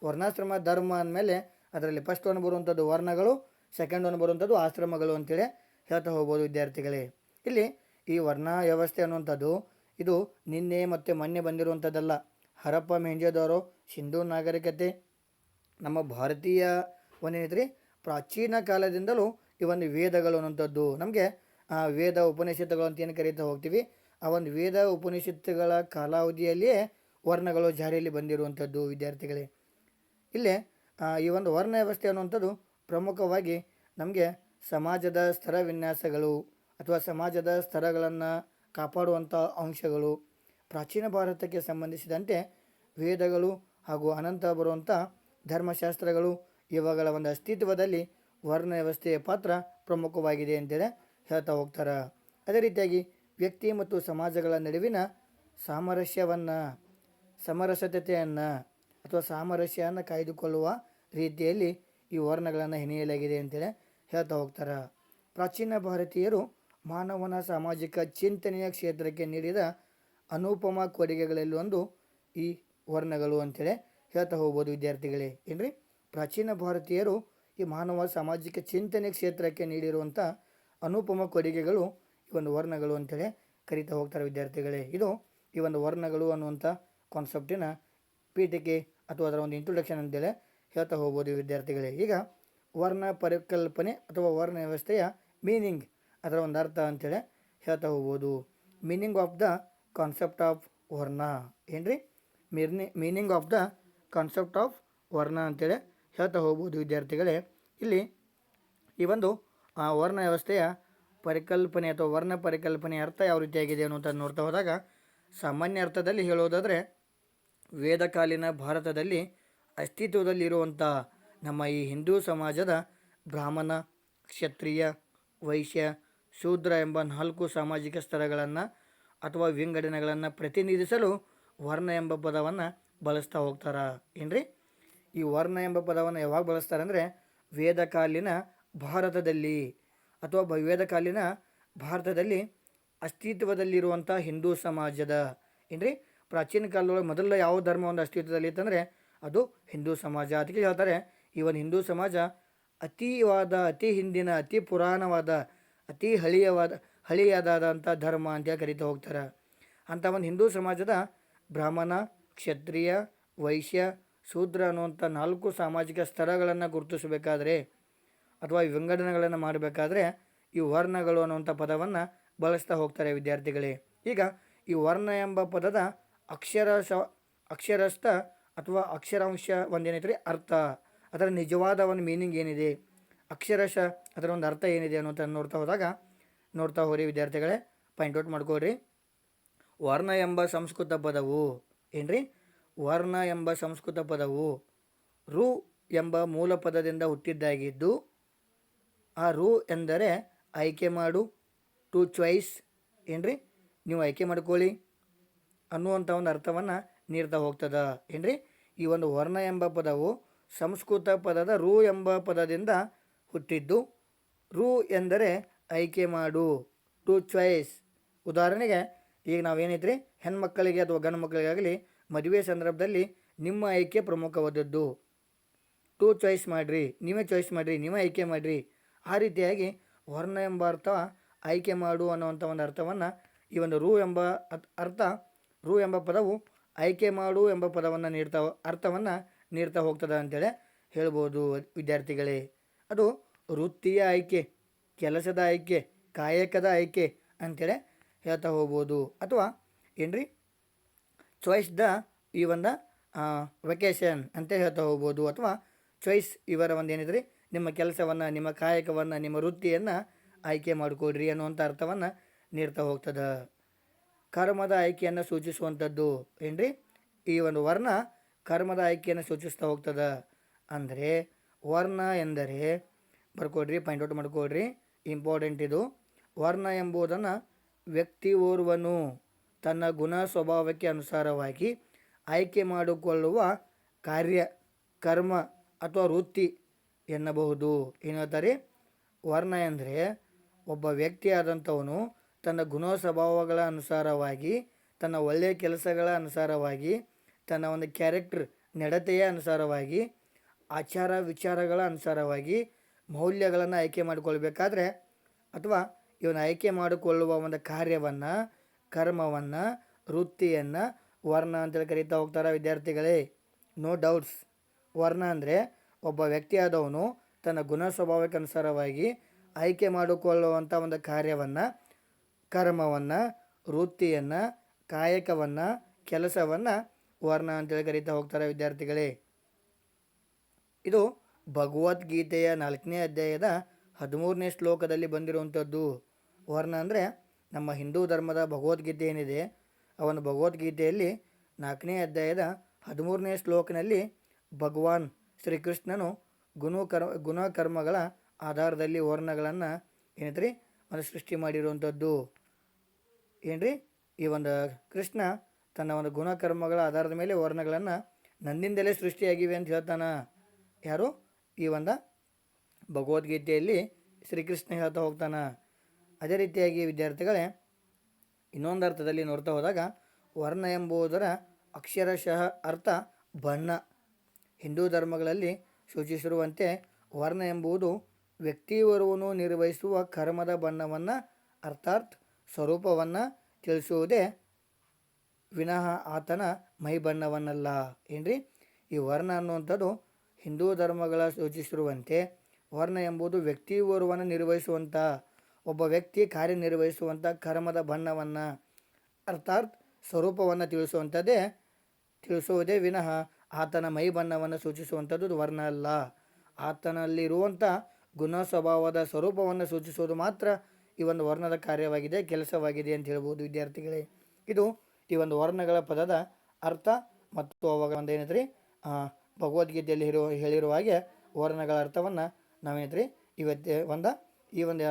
ವರ್ಣಾಶ್ರಮ ಧರ್ಮ ಅಂದಮೇಲೆ ಅದರಲ್ಲಿ ಫಸ್ಟ್ ಒನ್ ಬರುವಂಥದ್ದು ವರ್ಣಗಳು ಸೆಕೆಂಡ್ ಒನ್ ಬರುವಂಥದ್ದು ಆಶ್ರಮಗಳು ಅಂತೇಳಿ ಹೇಳ್ತಾ ಹೋಗ್ಬೋದು ವಿದ್ಯಾರ್ಥಿಗಳೇ. ಇಲ್ಲಿ ಈ ವರ್ಣ ವ್ಯವಸ್ಥೆ ಅನ್ನುವಂಥದ್ದು ಇದು ನಿನ್ನೆ ಮತ್ತು ಮೊನ್ನೆ ಬಂದಿರುವಂಥದ್ದಲ್ಲ. ಹರಪ್ಪ ಮೆಹಂಜೋದವರು ಸಿಂಧೂ ನಾಗರಿಕತೆ. ನಮ್ಮ ಭಾರತೀಯ ಒಂದೇನಿದ್ರಿ ಪ್ರಾಚೀನ ಕಾಲದಿಂದಲೂ ಈ ಒಂದು ವೇದಗಳು ಅನ್ನುವಂಥದ್ದು. ನಮಗೆ ವೇದ ಉಪನಿಷತ್ತುಗಳು ಅಂತ ಏನು ಕರೀತಾ ಹೋಗ್ತೀವಿ, ಆ ಒಂದು ವೇದ ಉಪನಿಷತ್ತುಗಳ ಕಾಲಾವಧಿಯಲ್ಲಿಯೇ ವರ್ಣಗಳು ಜಾರಿಯಲ್ಲಿ ಬಂದಿರುವಂಥದ್ದು ವಿದ್ಯಾರ್ಥಿಗಳೇ. ಇಲ್ಲೇ ಈ ಒಂದು ವರ್ಣ ವ್ಯವಸ್ಥೆ ಅನ್ನುವಂಥದ್ದು ಪ್ರಮುಖವಾಗಿ ನಮಗೆ ಸಮಾಜದ ಸ್ತರ ವಿನ್ಯಾಸಗಳು ಅಥವಾ ಸಮಾಜದ ಸ್ತರಗಳನ್ನು ಕಾಪಾಡುವಂಥ ಅಂಶಗಳು. ಪ್ರಾಚೀನ ಭಾರತಕ್ಕೆ ಸಂಬಂಧಿಸಿದಂತೆ ವೇದಗಳು ಹಾಗೂ ಅನಂತ ಬರುವಂಥ ಧರ್ಮಶಾಸ್ತ್ರಗಳು ಇವುಗಳ ಒಂದು ಅಸ್ತಿತ್ವದಲ್ಲಿ ವರ್ಣ ವ್ಯವಸ್ಥೆಯ ಪಾತ್ರ ಪ್ರಮುಖವಾಗಿದೆ ಅಂತೇಳಿ ಹೇಳ್ತಾ ಹೋಗ್ತಾರೆ. ಅದೇ ರೀತಿಯಾಗಿ ವ್ಯಕ್ತಿ ಮತ್ತು ಸಮಾಜಗಳ ನಡುವಿನ ಸಾಮರಸ್ಯವನ್ನು, ಸಮರಸತೆಯನ್ನು ಅಥವಾ ಸಾಮರಸ್ಯವನ್ನು ಕಾಯ್ದುಕೊಳ್ಳುವ ರೀತಿಯಲ್ಲಿ ಈ ವರ್ಣಗಳನ್ನು ಹೆಣೆಯಲಾಗಿದೆ ಅಂತೇಳಿ ಹೇಳ್ತಾ ಹೋಗ್ತಾರೆ. ಪ್ರಾಚೀನ ಭಾರತೀಯರು ಮಾನವನ ಸಾಮಾಜಿಕ ಚಿಂತನೆಯ ಕ್ಷೇತ್ರಕ್ಕೆ ನೀಡಿದ ಅನುಪಮ ಕೊಡುಗೆಗಳಲ್ಲಿ ಒಂದು ಈ ವರ್ಣಗಳು ಅಂತೇಳಿ ಹೇಳ್ತಾ ಹೋಗ್ಬೋದು ವಿದ್ಯಾರ್ಥಿಗಳೇ. ಏನ್ರಿ? ಪ್ರಾಚೀನ ಭಾರತೀಯರು ಈ ಮಾನವ ಸಾಮಾಜಿಕ ಚಿಂತನೆ ಕ್ಷೇತ್ರಕ್ಕೆ ನೀಡಿರುವಂಥ ಅನುಪಮ ಕೊಡುಗೆಗಳು ಈ ಒಂದು ವರ್ಣಗಳು ಅಂತೇಳಿ ಕರಿತಾ ಹೋಗ್ತಾರೆ ವಿದ್ಯಾರ್ಥಿಗಳೇ. ಇದು ಈ ಒಂದು ವರ್ಣಗಳು ಅನ್ನುವಂಥ ಕಾನ್ಸೆಪ್ಟಿನ ಪೀಠಿಕೆ ಅಥವಾ ಅದರ ಒಂದು ಇಂಟ್ರೊಡಕ್ಷನ್ ಅಂತೇಳಿ ಹೇಳ್ತಾ ಹೋಗ್ಬೋದು ವಿದ್ಯಾರ್ಥಿಗಳೇ. ಈಗ ವರ್ಣ ಪರಿಕಲ್ಪನೆ ಅಥವಾ ವರ್ಣ ವ್ಯವಸ್ಥೆಯ ಮೀನಿಂಗ್ ಅದರ ಒಂದು ಅರ್ಥ ಅಂತೇಳಿ ಹೇಳ್ತಾ ಹೋಗ್ಬೋದು. Meaning of the concept of ವರ್ಣ. ಏನ್ರಿ? ಮೀರ್ನಿ meaning of the concept of ವರ್ಣ ಅಂತೇಳಿ ಹೇಳ್ತಾ ಹೋಗ್ಬೋದು ವಿದ್ಯಾರ್ಥಿಗಳೇ. ಇಲ್ಲಿ ಈ ಒಂದು ವರ್ಣ ವ್ಯವಸ್ಥೆಯ ಪರಿಕಲ್ಪನೆ ಅಥವಾ ವರ್ಣ ಪರಿಕಲ್ಪನೆಯ ಅರ್ಥ ಯಾವ ರೀತಿಯಾಗಿದೆ ಅನ್ನೋದನ್ನು ನೋಡ್ತಾ ಹೋದಾಗ, ಸಾಮಾನ್ಯ ಅರ್ಥದಲ್ಲಿ ಹೇಳೋದಾದರೆ, ವೇದಕಾಲೀನ ಭಾರತದಲ್ಲಿ ಅಸ್ತಿತ್ವದಲ್ಲಿರುವಂಥ ನಮ್ಮ ಈ ಹಿಂದೂ ಸಮಾಜದ ಬ್ರಾಹ್ಮಣ, ಕ್ಷತ್ರಿಯ, ವೈಶ್ಯ ಶೂದ್ರ ಎಂಬ ನಾಲ್ಕು ಸಾಮಾಜಿಕ ಸ್ತರಗಳನ್ನು ಅಥವಾ ವಿಂಗಡಣೆಗಳನ್ನು ಪ್ರತಿನಿಧಿಸಲು ವರ್ಣ ಎಂಬ ಪದವನ್ನು ಬಳಸ್ತಾ ಹೋಗ್ತಾರೆ. ಏನ್ರಿ? ಈ ವರ್ಣ ಎಂಬ ಪದವನ್ನು ಯಾವಾಗ ಬಳಸ್ತಾರೆ ಅಂದರೆ ವೇದಕಾಲೀನ ಭಾರತದಲ್ಲಿ ಅಥವಾ ವೇದಕಾಲೀನ ಭಾರತದಲ್ಲಿ ಅಸ್ತಿತ್ವದಲ್ಲಿರುವಂಥ ಹಿಂದೂ ಸಮಾಜದ. ಏನ್ರಿ? ಪ್ರಾಚೀನ ಕಾಲದೊಳಗೆ ಮೊದಲ ಯಾವ ಧರ್ಮ ಒಂದು ಅಸ್ತಿತ್ವದಲ್ಲಿ ಇತ್ತಂದರೆ ಅದು ಹಿಂದೂ ಸಮಾಜ ಅದಕ್ಕೆ ಹೇಳ್ತಾರೆ. ಈ ಹಿಂದೂ ಸಮಾಜ ಅತೀವಾದ, ಅತಿ ಹಿಂದಿನ, ಅತಿ ಪುರಾಣವಾದ ಅತಿ ಹಳೆಯವಾದ ಹಳೆಯದಾದಂಥ ಧರ್ಮ ಅಂತ ಕರಿತಾ ಹೋಗ್ತಾರೆ. ಅಂಥ ಒಂದು ಹಿಂದೂ ಸಮಾಜದ ಬ್ರಾಹ್ಮಣ, ಕ್ಷತ್ರಿಯ, ವೈಶ್ಯ, ಶೂದ್ರ ಅನ್ನುವಂಥ ನಾಲ್ಕು ಸಾಮಾಜಿಕ ಸ್ತರಗಳನ್ನು ಗುರುತಿಸಬೇಕಾದ್ರೆ ಅಥವಾ ವಿಂಗಡನೆಗಳನ್ನು ಮಾಡಬೇಕಾದ್ರೆ ಈ ವರ್ಣಗಳು ಅನ್ನುವಂಥ ಪದವನ್ನು ಬಳಸ್ತಾ ಹೋಗ್ತಾರೆ ವಿದ್ಯಾರ್ಥಿಗಳೇ. ಈಗ ಈ ವರ್ಣ ಎಂಬ ಪದದ ಅಕ್ಷರಶ ಅಕ್ಷರಸ್ಥ ಅಥವಾ ಅಕ್ಷರಾಂಶ ಒಂದೇನೈತ್ರಿ? ಅರ್ಥ. ಅದರ ನಿಜವಾದ ಒಂದು ಮೀನಿಂಗ್ ಏನಿದೆ? ಅಕ್ಷರಶಃ ಅದರ ಒಂದು ಅರ್ಥ ಏನಿದೆ ಅನ್ನೋದನ್ನು ನೋಡ್ತಾ ಹೋದಾಗ, ನೋಡ್ತಾ ಹೋರಿ ವಿದ್ಯಾರ್ಥಿಗಳೇ ಪಾಯಿಂಟ್ ಔಟ್ ಮಾಡ್ಕೋರಿ ವರ್ಣ ಎಂಬ ಸಂಸ್ಕೃತ ಪದವು ಏನ್ರಿ? ವರ್ಣ ಎಂಬ ಸಂಸ್ಕೃತ ಪದವು ರು ಎಂಬ ಮೂಲ ಪದದಿಂದ ಹುಟ್ಟಿದ್ದಾಗಿದ್ದು, ಆ ರು ಎಂದರೆ ಆಯ್ಕೆ ಮಾಡು ಟು ಚಾಯ್ಸ್ ಏನ್ರಿ? ನೀವು ಆಯ್ಕೆ ಮಾಡ್ಕೊಳ್ಳಿ ಅನ್ನುವಂಥ ಒಂದು ಅರ್ಥವನ್ನು ನೀಡ್ತಾ ಹೋಗ್ತದ. ಏನ್ರಿ? ಈ ಒಂದು ವರ್ಣ ಎಂಬ ಪದವು ಸಂಸ್ಕೃತ ಪದದ ರು ಎಂಬ ಪದದಿಂದ ಹುಟ್ಟಿದ್ದು. ರು ಎಂದರೆ ಆಯ್ಕೆ ಮಾಡು. ಟು ಚಾಯ್ಸ್ ಉದಾಹರಣೆಗೆ, ಈಗ ನಾವೇನೈತ್ರಿ ಹೆಣ್ಮಕ್ಕಳಿಗೆ ಅಥವಾ ಗಂಡು ಮಕ್ಕಳಿಗಾಗಲಿ ಮದುವೆ ಸಂದರ್ಭದಲ್ಲಿ ನಿಮ್ಮ ಆಯ್ಕೆ ಪ್ರಮುಖವಾದದ್ದು. ಟು ಚಾಯ್ಸ್ ಮಾಡಿರಿ, ನೀವೇ ಚಾಯ್ಸ್ ಮಾಡಿರಿ, ನೀವೇ ಆಯ್ಕೆ ಮಾಡಿರಿ. ಆ ರೀತಿಯಾಗಿ ವರ್ಣ ಎಂಬ ಅರ್ಥ, ಆಯ್ಕೆ ಮಾಡು ಅನ್ನುವಂಥ ಒಂದು ಅರ್ಥವನ್ನು ಈ ಒಂದು ರು ಎಂಬ ಅರ್ಥ, ರು ಎಂಬ ಪದವು ಆಯ್ಕೆ ಮಾಡು ಎಂಬ ಪದವನ್ನು ನೀಡ್ತಾ ಅರ್ಥವನ್ನು ನೀಡ್ತಾ ಹೋಗ್ತದೆ ಅಂತೇಳಿ ಹೇಳ್ಬೋದು ವಿದ್ಯಾರ್ಥಿಗಳೇ. ಅದು ವೃತ್ತಿಯ ಆಯ್ಕೆ, ಕೆಲಸದ ಆಯ್ಕೆ, ಕಾಯಕದ ಆಯ್ಕೆ ಅಂತೇಳಿ ಹೇಳ್ತಾ ಹೋಗ್ಬೋದು. ಅಥವಾ ಏನ್ರಿ? ಚಾಯ್ಸ್ ದ ಈ ಒಂದು ವೆಕೇಶನ್ ಅಂತ ಹೇಳ್ತಾ ಹೋಗ್ಬೋದು. ಅಥವಾ ಚಾಯ್ಸ್ ಇವರ ಒಂದು ಏನಿದ್ರಿ? ನಿಮ್ಮ ಕೆಲಸವನ್ನು, ನಿಮ್ಮ ಕಾಯಕವನ್ನು, ನಿಮ್ಮ ವೃತ್ತಿಯನ್ನು ಆಯ್ಕೆ ಮಾಡಿಕೊಡ್ರಿ ಅನ್ನುವಂಥ ಅರ್ಥವನ್ನು ನೀಡ್ತಾ ಹೋಗ್ತದೆ. ಕರ್ಮದ ಆಯ್ಕೆಯನ್ನು ಸೂಚಿಸುವಂಥದ್ದು ಏನ್ರಿ? ಈ ಒಂದು ವರ್ಣ ಕರ್ಮದ ಆಯ್ಕೆಯನ್ನು ಸೂಚಿಸ್ತಾ ಹೋಗ್ತದೆ. ಅಂದರೆ ವರ್ಣ ಎಂದರೆ, ಬರ್ಕೊಡ್ರಿ ಪಾಯಿಂಟ್ ಔಟ್ ಮಾಡ್ಕೊಡ್ರಿ ಇಂಪಾರ್ಟೆಂಟ್ ಇದು. ವರ್ಣ ಎಂಬುದನ್ನು ವ್ಯಕ್ತಿ ಓರ್ವನು ತನ್ನ ಗುಣ ಸ್ವಭಾವಕ್ಕೆ ಅನುಸಾರವಾಗಿ ಆಯ್ಕೆ ಮಾಡಿಕೊಳ್ಳುವ ಕಾರ್ಯ, ಕರ್ಮ ಅಥವಾ ವೃತ್ತಿ ಎನ್ನಬಹುದು. ಏನಾದರೆ ವರ್ಣ ಎಂದರೆ ಒಬ್ಬ ವ್ಯಕ್ತಿಯಾದಂಥವನು ತನ್ನ ಗುಣ ಸ್ವಭಾವಗಳ ಅನುಸಾರವಾಗಿ, ತನ್ನ ಒಳ್ಳೆಯ ಕೆಲಸಗಳ ಅನುಸಾರವಾಗಿ, ತನ್ನ ಒಂದು ಕ್ಯಾರೆಕ್ಟರ್ ನಡತೆಯ ಅನುಸಾರವಾಗಿ ಆಚಾರ ವಿಚಾರಗಳ ಅನುಸಾರವಾಗಿ ಮೌಲ್ಯಗಳನ್ನು ಆಯ್ಕೆ ಮಾಡಿಕೊಳ್ಬೇಕಾದ್ರೆ ಅಥವಾ ಇವನು ಆಯ್ಕೆ ಮಾಡಿಕೊಳ್ಳುವ ಒಂದು ಕಾರ್ಯವನ್ನು, ಕರ್ಮವನ್ನು, ವೃತ್ತಿಯನ್ನು ವರ್ಣ ಅಂತೇಳಿ ಕರೀತಾ ಹೋಗ್ತಾರೆ ವಿದ್ಯಾರ್ಥಿಗಳೇ. ನೋ ಡೌಟ್ಸ್ ವರ್ಣ ಅಂದರೆ ಒಬ್ಬ ವ್ಯಕ್ತಿಯಾದವನು ತನ್ನ ಗುಣ ಸ್ವಭಾವಕ್ಕೆ ಅನುಸಾರವಾಗಿ ಆಯ್ಕೆ ಮಾಡಿಕೊಳ್ಳುವಂಥ ಒಂದು ಕಾರ್ಯವನ್ನು, ಕರ್ಮವನ್ನು, ವೃತ್ತಿಯನ್ನು, ಕಾಯಕವನ್ನು, ಕೆಲಸವನ್ನು ವರ್ಣ ಅಂತೇಳಿ ಕರೀತಾ ಹೋಗ್ತಾರೆ ವಿದ್ಯಾರ್ಥಿಗಳೇ. ಇದು ಭಗವದ್ಗೀತೆಯ ನಾಲ್ಕನೇ ಅಧ್ಯಾಯದ ಹದಿಮೂರನೇ ಶ್ಲೋಕದಲ್ಲಿ ಬಂದಿರುವಂಥದ್ದು. ವರ್ಣ ಅಂದರೆ ನಮ್ಮ ಹಿಂದೂ ಧರ್ಮದ ಭಗವದ್ಗೀತೆ ಏನಿದೆ, ಅವನ ಭಗವದ್ಗೀತೆಯಲ್ಲಿ ನಾಲ್ಕನೇ ಅಧ್ಯಾಯದ ಹದಿಮೂರನೇ ಶ್ಲೋಕನಲ್ಲಿ ಭಗವಾನ್ ಶ್ರೀಕೃಷ್ಣನು ಗುಣ ಕರ್ ಗುಣ ಕರ್ಮಗಳ ಆಧಾರದಲ್ಲಿ ವರ್ಣಗಳನ್ನು ಏನೈತ್ರಿ, ಒಂದು ಸೃಷ್ಟಿ ಮಾಡಿರುವಂಥದ್ದು. ಏನ್ರಿ, ಈ ಒಂದು ಕೃಷ್ಣ ತನ್ನ ಒಂದು ಗುಣಕರ್ಮಗಳ ಆಧಾರದ ಮೇಲೆ ವರ್ಣಗಳನ್ನು ನನ್ನಿಂದಲೇ ಸೃಷ್ಟಿಯಾಗಿವೆ ಅಂತ ಹೇಳ್ತಾನ. ಯಾರು? ಈ ಒಂದು ಭಗವದ್ಗೀತೆಯಲ್ಲಿ ಶ್ರೀಕೃಷ್ಣ ಹೇಳ್ತಾ ಹೋಗ್ತಾನೆ. ಅದೇ ರೀತಿಯಾಗಿ ವಿದ್ಯಾರ್ಥಿಗಳೇ, ಇನ್ನೊಂದು ಅರ್ಥದಲ್ಲಿ ನೋಡ್ತಾ ಹೋದಾಗ, ವರ್ಣ ಎಂಬುದರ ಅಕ್ಷರಶಃ ಅರ್ಥ ಬಣ್ಣ. ಹಿಂದೂ ಧರ್ಮಗಳಲ್ಲಿ ಸೂಚಿಸಿರುವಂತೆ ವರ್ಣ ಎಂಬುದು ವ್ಯಕ್ತಿಯವರುವನು ನಿರ್ವಹಿಸುವ ಕರ್ಮದ ಬಣ್ಣವನ್ನು, ಅರ್ಥಾತ್ ಸ್ವರೂಪವನ್ನು ತಿಳಿಸುವುದೇ ವಿನಃ ಆತನ ಮೈ ಬಣ್ಣವನ್ನಲ್ಲ ಏನ್ರಿ? ಈ ವರ್ಣ ಅನ್ನುವಂಥದ್ದು ಹಿಂದೂ ಧರ್ಮಗಳ ಸೂಚಿಸಿರುವಂತೆ ವರ್ಣ ಎಂಬುದು ವ್ಯಕ್ತಿ ಓರ್ವನ ನಿರ್ವಹಿಸುವಂಥ ಒಬ್ಬ ವ್ಯಕ್ತಿ ಕಾರ್ಯನಿರ್ವಹಿಸುವಂಥ ಕರ್ಮದ ಬಣ್ಣವನ್ನು, ಅರ್ಥಾತ್ ಸ್ವರೂಪವನ್ನು ತಿಳಿಸುವಂಥದ್ದೇ ತಿಳಿಸುವುದೇ ವಿನಃ ಆತನ ಮೈ ಬಣ್ಣವನ್ನು ಸೂಚಿಸುವಂಥದ್ದು ವರ್ಣ ಅಲ್ಲ. ಆತನಲ್ಲಿರುವಂಥ ಗುಣ ಸ್ವಭಾವದ ಸ್ವರೂಪವನ್ನು ಸೂಚಿಸುವುದು ಮಾತ್ರ ಈ ಒಂದು ವರ್ಣದ ಕಾರ್ಯವಾಗಿದೆ, ಕೆಲಸವಾಗಿದೆ ಅಂತ ಹೇಳ್ಬೋದು ವಿದ್ಯಾರ್ಥಿಗಳೇ. ಇದು ಈ ಒಂದು ವರ್ಣಗಳ ಪದದ ಅರ್ಥ ಮತ್ತು ಅವಾಗ ಒಂದು ಭಗವದ್ಗೀತೆಯಲ್ಲಿ ಇರುವ ಹೇಳಿರುವ ಹಾಗೆ ವರ್ಣಗಳ ಅರ್ಥವನ್ನು ನಾವೇನಿದ್ರಿ ಇವತ್ತೇ ಒಂದು ಈ ಒಂದು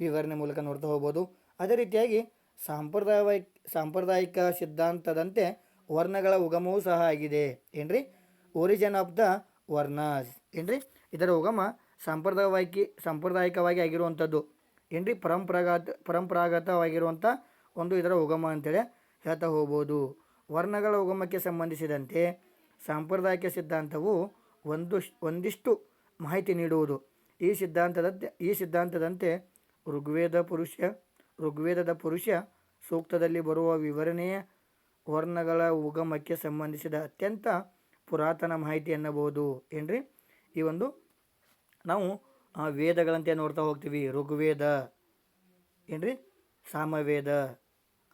ವಿವರಣೆ ಮೂಲಕ ನೋಡ್ತಾ ಹೋಗ್ಬೋದು. ಅದೇ ರೀತಿಯಾಗಿ ಸಾಂಪ್ರದಾಯ ಸಾಂಪ್ರದಾಯಿಕ ಸಿದ್ಧಾಂತದಂತೆ ವರ್ಣಗಳ ಉಗಮವೂ ಸಹ ಆಗಿದೆ. ಏನ್ರಿ? ಒರಿಜಿನ್ ಆಫ್ ದ ವರ್ಣಸ್ ಏನ್ರಿ? ಇದರ ಉಗಮ ಸಾಂಪ್ರದಾಯಿಕಿ ಸಾಂಪ್ರದಾಯಿಕವಾಗಿ ಆಗಿರುವಂಥದ್ದು. ಏನ್ರಿ? ಪರಂಪರಾಗತ ಪರಂಪರಾಗತವಾಗಿರುವಂಥ ಒಂದು ಇದರ ಉಗಮ ಅಂತೇಳಿ ಹೇಳ್ತಾ ಹೋಗ್ಬೋದು. ವರ್ಣಗಳ ಉಗಮಕ್ಕೆ ಸಂಬಂಧಿಸಿದಂತೆ ಸಾಂಪ್ರದಾಯಿಕ ಸಿದ್ಧಾಂತವು ಒಂದು ಒಂದಿಷ್ಟು ಮಾಹಿತಿ ನೀಡುವುದು. ಈ ಸಿದ್ಧಾಂತದಂತೆ ಈ ಸಿದ್ಧಾಂತದಂತೆ ಋಗ್ವೇದ ಪುರುಷ, ಋಗ್ವೇದದ ಪುರುಷ ಸೂಕ್ತದಲ್ಲಿ ಬರುವ ವಿವರಣೆಯ ವರ್ಣಗಳ ಉಗಮಕ್ಕೆ ಸಂಬಂಧಿಸಿದ ಅತ್ಯಂತ ಪುರಾತನ ಮಾಹಿತಿ ಎನ್ನಬಹುದು ಏನ್ರಿ? ಈ ಒಂದು ನಾವು ವೇದಗಳಂತೆ ನೋಡ್ತಾ ಹೋಗ್ತೀವಿ. ಋಗ್ವೇದ, ಏನ್ರಿ? ಸಾಮವೇದ,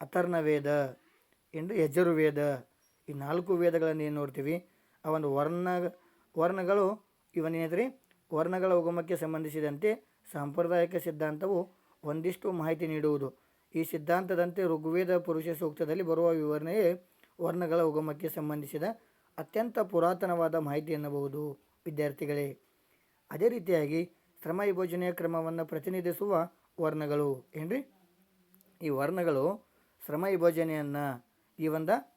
ಅಥರ್ಣವೇದ, ಏನ್ರಿ? ಯಜುರ್ವೇದ ಈ ನಾಲ್ಕು ವೇದಗಳನ್ನು ಏನು ನೋಡ್ತೀವಿ? ಆ ಒಂದು ವರ್ಣ, ವರ್ಣಗಳು ಇವನೇನ್ರಿ ವರ್ಣಗಳ ಉಗಮಕ್ಕೆ ಸಂಬಂಧಿಸಿದಂತೆ ಸಾಂಪ್ರದಾಯಿಕ ಸಿದ್ಧಾಂತವು ಒಂದಿಷ್ಟು ಮಾಹಿತಿ ನೀಡುವುದು. ಈ ಸಿದ್ಧಾಂತದಂತೆ ಋಗ್ವೇದ ಪುರುಷ ಸೂಕ್ತದಲ್ಲಿ ಬರುವ ವಿವರಣೆಯೇ ವರ್ಣಗಳ ಉಗಮಕ್ಕೆ ಸಂಬಂಧಿಸಿದ ಅತ್ಯಂತ ಪುರಾತನವಾದ ಮಾಹಿತಿ ಎನ್ನಬಹುದು. ವಿದ್ಯಾರ್ಥಿಗಳೇ, ಅದೇ ರೀತಿಯಾಗಿ ಶ್ರಮ ವಿಭಜನೆಯ ಕ್ರಮವನ್ನು ಪ್ರತಿನಿಧಿಸುವ ವರ್ಣಗಳು ಏನ್ರಿ? ಈ ವರ್ಣಗಳು ಶ್ರಮ ವಿಭಜನೆಯನ್ನು ಈ ಒಂದು